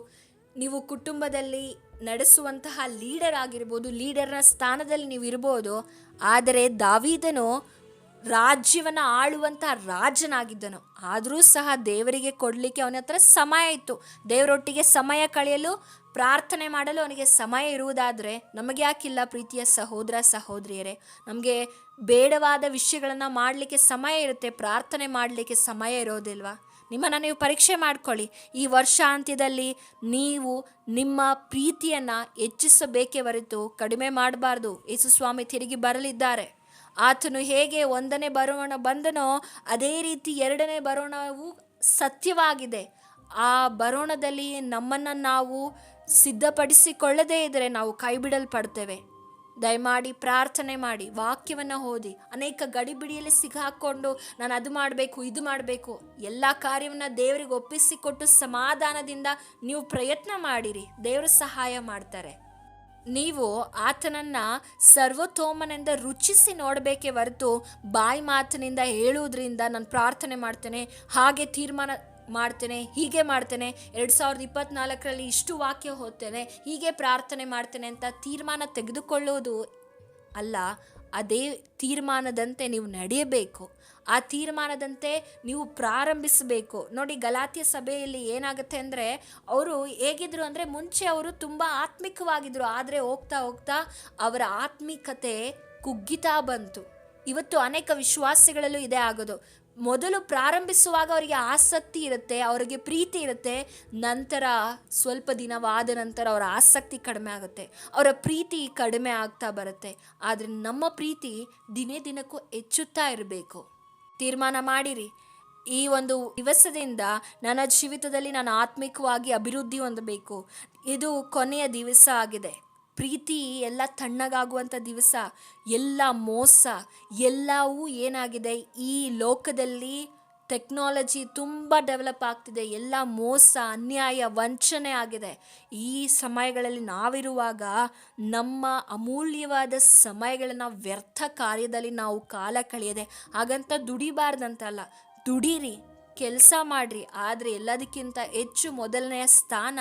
ನೀವು ಕುಟುಂಬದಲ್ಲಿ ನಡೆಸುವಂತಹ ಲೀಡರ್ ಆಗಿರ್ಬೋದು, ಲೀಡರ್ನ ಸ್ಥಾನದಲ್ಲಿ ನೀವು ಇರ್ಬೋದು ಆದರೆ ದಾವೀದನು ರಾಜ್ಯವನ್ನು ಆಳುವಂಥ ರಾಜನಾಗಿದ್ದನು. ಆದರೂ ಸಹ ದೇವರಿಗೆ ಕೊಡಲಿಕ್ಕೆ ಅವನ ಹತ್ರ ಸಮಯ ಇತ್ತು. ದೇವರೊಟ್ಟಿಗೆ ಸಮಯ ಕಳೆಯಲು, ಪ್ರಾರ್ಥನೆ ಮಾಡಲು ಅವನಿಗೆ ಸಮಯ ಇರುವುದಾದರೆ ನಮಗೆ ಯಾಕಿಲ್ಲ ಪ್ರೀತಿಯ ಸಹೋದರ ಸಹೋದರಿಯರೇ. ನಮಗೆ ಬೇಡವಾದ ವಿಷಯಗಳನ್ನು ಮಾಡಲಿಕ್ಕೆ ಸಮಯ ಇರುತ್ತೆ, ಪ್ರಾರ್ಥನೆ ಮಾಡಲಿಕ್ಕೆ ಸಮಯ ಇರೋದಿಲ್ವಾ? ನಿಮ್ಮನ್ನು ನೀವು ಪರೀಕ್ಷೆ ಮಾಡ್ಕೊಳ್ಳಿ. ಈ ವರ್ಷಾಂತ್ಯದಲ್ಲಿ ನೀವು ನಿಮ್ಮ ಪ್ರೀತಿಯನ್ನು ಹೆಚ್ಚಿಸಬೇಕೇ ಹೊರತು ಕಡಿಮೆ ಮಾಡಬಾರ್ದು. ಯೇಸು ಸ್ವಾಮಿ ತಿರುಗಿ ಬರಲಿದ್ದಾರೆ. ಆತನು ಹೇಗೆ ಒಂದನೇ ಬರೋಣ ಬಂದನೋ ಅದೇ ರೀತಿ ಎರಡನೇ ಬರೋಣವು ಸತ್ಯವಾಗಿದೆ. ಆ ಬರೋಣದಲ್ಲಿ ನಮ್ಮನ್ನು ನಾವು ಸಿದ್ಧಪಡಿಸಿಕೊಳ್ಳದೇ ಇದ್ದರೆ ನಾವು ಕೈ ಬಿಡಲ್ಪಡ್ತೇವೆ ದಯಮಾಡಿ ಪ್ರಾರ್ಥನೆ ಮಾಡಿ, ವಾಕ್ಯವನ್ನು ಓದಿ, ಅನೇಕ ಗಡಿಬಿಡಿಯಲ್ಲಿ ಸಿಗಾಕೊಂಡು ನಾನು ಅದು ಮಾಡಬೇಕು, ಇದು ಮಾಡಬೇಕು, ಎಲ್ಲ ಕಾರ್ಯವನ್ನು ದೇವರಿಗೆ ಒಪ್ಪಿಸಿಕೊಟ್ಟು ಸಮಾಧಾನದಿಂದ ನೀವು ಪ್ರಯತ್ನ ಮಾಡಿರಿ, ದೇವರು ಸಹಾಯ ಮಾಡ್ತಾರೆ. ನೀವು ಆತನನ್ನ ಸರ್ವತೋಮನಿಂದ ರುಚಿಸಿ ನೋಡಬೇಕೇ ಹೊರತು ಬಾಯಿ ಮಾತಿನಿಂದ ಹೇಳುವುದರಿಂದ ನಾನು ಪ್ರಾರ್ಥನೆ ಮಾಡ್ತೇನೆ, ಹಾಗೆ ತೀರ್ಮಾನ ಮಾಡ್ತೇನೆ, ಹೀಗೆ ಮಾಡ್ತೇನೆ. ಎರಡು ಸಾವಿರದ ಇಪ್ಪತ್ನಾಲ್ಕರಲ್ಲಿ ಇಷ್ಟು ವಾಕ್ಯ ಓದ್ತೇನೆ, ಹೀಗೆ ಪ್ರಾರ್ಥನೆ ಮಾಡ್ತೇನೆ ಅಂತ ತೀರ್ಮಾನ ತೆಗೆದುಕೊಳ್ಳೋದು ಅಲ್ಲ, ಅದೇ ತೀರ್ಮಾನದಂತೆ ನೀವು ನಡೆಯಬೇಕು. ಆ ತೀರ್ಮಾನದಂತೆ ನೀವು ಪ್ರಾರಂಭಿಸಬೇಕು. ನೋಡಿ, ಗಲಾತಿಯ ಸಭೆಯಲ್ಲಿ ಏನಾಗುತ್ತೆ ಅಂದರೆ, ಅವರು ಹೇಗಿದ್ರು ಅಂದರೆ, ಮುಂಚೆ ಅವರು ತುಂಬ ಆತ್ಮಿಕವಾಗಿದ್ದರು ಆದರೆ ಹೋಗ್ತಾ ಹೋಗ್ತಾ ಅವರ ಆತ್ಮಿಕತೆ ಕುಗ್ಗಿತಾ ಬಂತು. ಇವತ್ತು ಅನೇಕ ವಿಶ್ವಾಸಿಗಳಲ್ಲೂ ಇದೇ ಆಗೋದು. ಮೊದಲು ಪ್ರಾರಂಭಿಸುವಾಗ ಅವರಿಗೆ ಆಸಕ್ತಿ ಇರುತ್ತೆ, ಅವರಿಗೆ ಪ್ರೀತಿ ಇರುತ್ತೆ, ನಂತರ ಸ್ವಲ್ಪ ದಿನವಾದ ನಂತರ ಅವರ ಆಸಕ್ತಿ ಕಡಿಮೆ ಆಗುತ್ತೆ, ಅವರ ಪ್ರೀತಿ ಕಡಿಮೆ ಆಗ್ತಾ ಬರುತ್ತೆ, ಆದರೆ ನಮ್ಮ ಪ್ರೀತಿ ದಿನೇ ದಿನಕ್ಕೂ ಹೆಚ್ಚುತ್ತಾ ಇರಬೇಕು. ತೀರ್ಮಾನ ಮಾಡಿರಿ. ಈ ಒಂದು ದಿವಸದಿಂದ ನನ್ನ ಜೀವಿತದಲ್ಲಿ ನಾನು ಆತ್ಮಿಕವಾಗಿ ಅಭಿವೃದ್ಧಿ ಹೊಂದಬೇಕು. ಇದು ಕೊನೆಯ ದಿವಸ ಆಗಿದೆ. ಪ್ರೀತಿ ಎಲ್ಲ ತಣ್ಣಗಾಗುವಂಥ ದಿವಸ, ಎಲ್ಲ ಮೋಸ, ಎಲ್ಲವೂ ಏನಾಗಿದೆ? ಈ ಲೋಕದಲ್ಲಿ ಟೆಕ್ನಾಲಜಿ ತುಂಬ ಡೆವಲಪ್ ಆಗ್ತಿದೆ, ಎಲ್ಲ ಮೋಸ, ಅನ್ಯಾಯ, ವಂಚನೆ ಆಗಿದೆ. ಈ ಸಮಯಗಳಲ್ಲಿ ನಾವಿರುವಾಗ ನಮ್ಮ ಅಮೂಲ್ಯವಾದ ಸಮಯಗಳನ್ನು ವ್ಯರ್ಥ ಕಾರ್ಯದಲ್ಲಿ ನಾವು ಕಾಲ ಕಳೆಯದೆ, ಹಾಗಂತ ದುಡಿಬಾರ್ದಂತಲ್ಲ. ದುಡೀರಿ. ಕೆಲಸ ಮಾಡ್ರಿ, ಆದರೆ ಎಲ್ಲದಕ್ಕಿಂತ ಹೆಚ್ಚು ಮೊದಲನೆಯ ಸ್ಥಾನ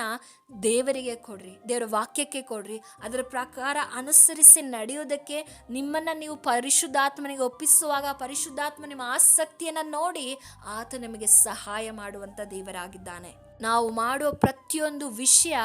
ದೇವರಿಗೆ ಕೊಡ್ರಿ, ದೇವರ ವಾಕ್ಯಕ್ಕೆ ಕೊಡ್ರಿ. ಅದರ ಪ್ರಕಾರ ಅನುಸರಿಸಿ ನಡೆಯೋದಕ್ಕೆ ನಿಮ್ಮನ್ನು ನೀವು ಪರಿಶುದ್ಧಾತ್ಮನಿಗೆ ಒಪ್ಪಿಸುವಾಗ, ಪರಿಶುದ್ಧಾತ್ಮ ನಿಮ್ಮ ಆಸಕ್ತಿಯನ್ನು ನೋಡಿ, ಆತ ನಿಮಗೆ ಸಹಾಯ ಮಾಡುವಂಥ ದೇವರಾಗಿದ್ದಾನೆ. ನಾವು ಮಾಡುವ ಪ್ರತಿಯೊಂದು ವಿಷಯ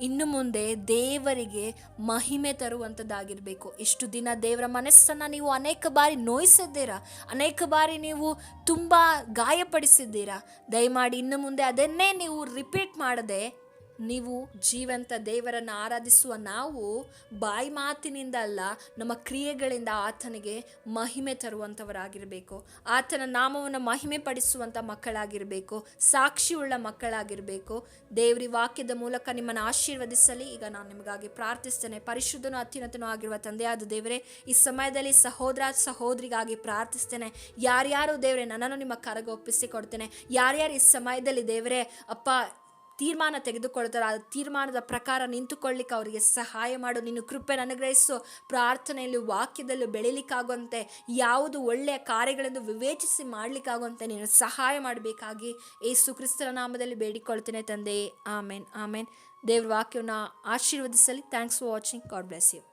ಇನ್ನು ಮುಂದೆ ದೇವರಿಗೆ ಮಹಿಮೆ ತರುವಂಥದ್ದಾಗಿರಬೇಕು. ಇಷ್ಟು ದಿನ ದೇವರ ಮನಸ್ಸನ್ನು ನೀವು ಅನೇಕ ಬಾರಿ ನೋಯಿಸಿದ್ದೀರಾ? ಅನೇಕ ಬಾರಿ ನೀವು ತುಂಬ ಗಾಯಪಡಿಸಿದ್ದೀರಾ? ದಯಮಾಡಿ ಇನ್ನು ಮುಂದೆ ಅದನ್ನೇ ನೀವು ರಿಪೀಟ್ ಮಾಡದೆ ನೀವು ಜೀವಂತ ದೇವರನ್ನು ಆರಾಧಿಸುವ ನಾವು ಬಾಯಿ ಮಾತಿನಿಂದ ಅಲ್ಲ, ನಮ್ಮ ಕ್ರಿಯೆಗಳಿಂದ ಆತನಿಗೆ ಮಹಿಮೆ ತರುವಂಥವರಾಗಿರಬೇಕು. ಆತನ ನಾಮವನ್ನು ಮಹಿಮೆ ಪಡಿಸುವಂಥ ಮಕ್ಕಳಾಗಿರಬೇಕು, ಸಾಕ್ಷಿಯುಳ್ಳ ಮಕ್ಕಳಾಗಿರಬೇಕು. ದೇವರಿ ವಾಕ್ಯದ ಮೂಲಕ ನಿಮ್ಮನ್ನು ಆಶೀರ್ವದಿಸಲಿ. ಈಗ ನಾನು ನಿಮಗಾಗಿ ಪ್ರಾರ್ಥಿಸ್ತೇನೆ. ಪರಿಶುದ್ಧನೂ ಅತ್ಯುನ್ನತನೂ ಆಗಿರುವ ತಂದೆಯಾದ ದೇವರೇ, ಈ ಸಮಯದಲ್ಲಿ ಸಹೋದರ ಸಹೋದರಿಗಾಗಿ ಪ್ರಾರ್ಥಿಸ್ತೇನೆ. ಯಾರ್ಯಾರು ದೇವರೇ ನನ್ನನ್ನು ನಿಮ್ಮ ಕರಗ ಒಪ್ಪಿಸಿ ಕೊಡ್ತೇನೆ ಯಾರ್ಯಾರು ಈ ಸಮಯದಲ್ಲಿ ದೇವರೇ, ಅಪ್ಪ ತೀರ್ಮಾನ ತೆಗೆದುಕೊಳ್ತಾರೆ. ಆ ತೀರ್ಮಾನದ ಪ್ರಕಾರ ನಿಂತುಕೊಳ್ಳಿಕ್ಕೆ ಅವರಿಗೆ ಸಹಾಯ ಮಾಡು. ನೀನು ಕೃಪೆ ಅನುಗ್ರಹಿಸು. ಪ್ರಾರ್ಥನೆಯಲ್ಲಿ, ವಾಕ್ಯದಲ್ಲಿ ಬೆಳೀಲಿಕ್ಕಾಗುವಂತೆ, ಯಾವುದು ಒಳ್ಳೆಯ ಕಾರ್ಯಗಳೆಂದು ವಿವೇಚಿಸಿ ಮಾಡಲಿಕ್ಕಾಗುವಂತೆ ನೀನು ಸಹಾಯ ಮಾಡಬೇಕಾಗಿ ಏಸು ಕ್ರಿಸ್ತರ ನಾಮದಲ್ಲಿ ಬೇಡಿಕೊಳ್ತೇನೆ ತಂದೆ. ಆಮೇನ್. ಆಮೇನ್. ದೇವ್ರ ವಾಕ್ಯವನ್ನು ಆಶೀರ್ವದಿಸಲಿ. Thanks for watching. God bless you.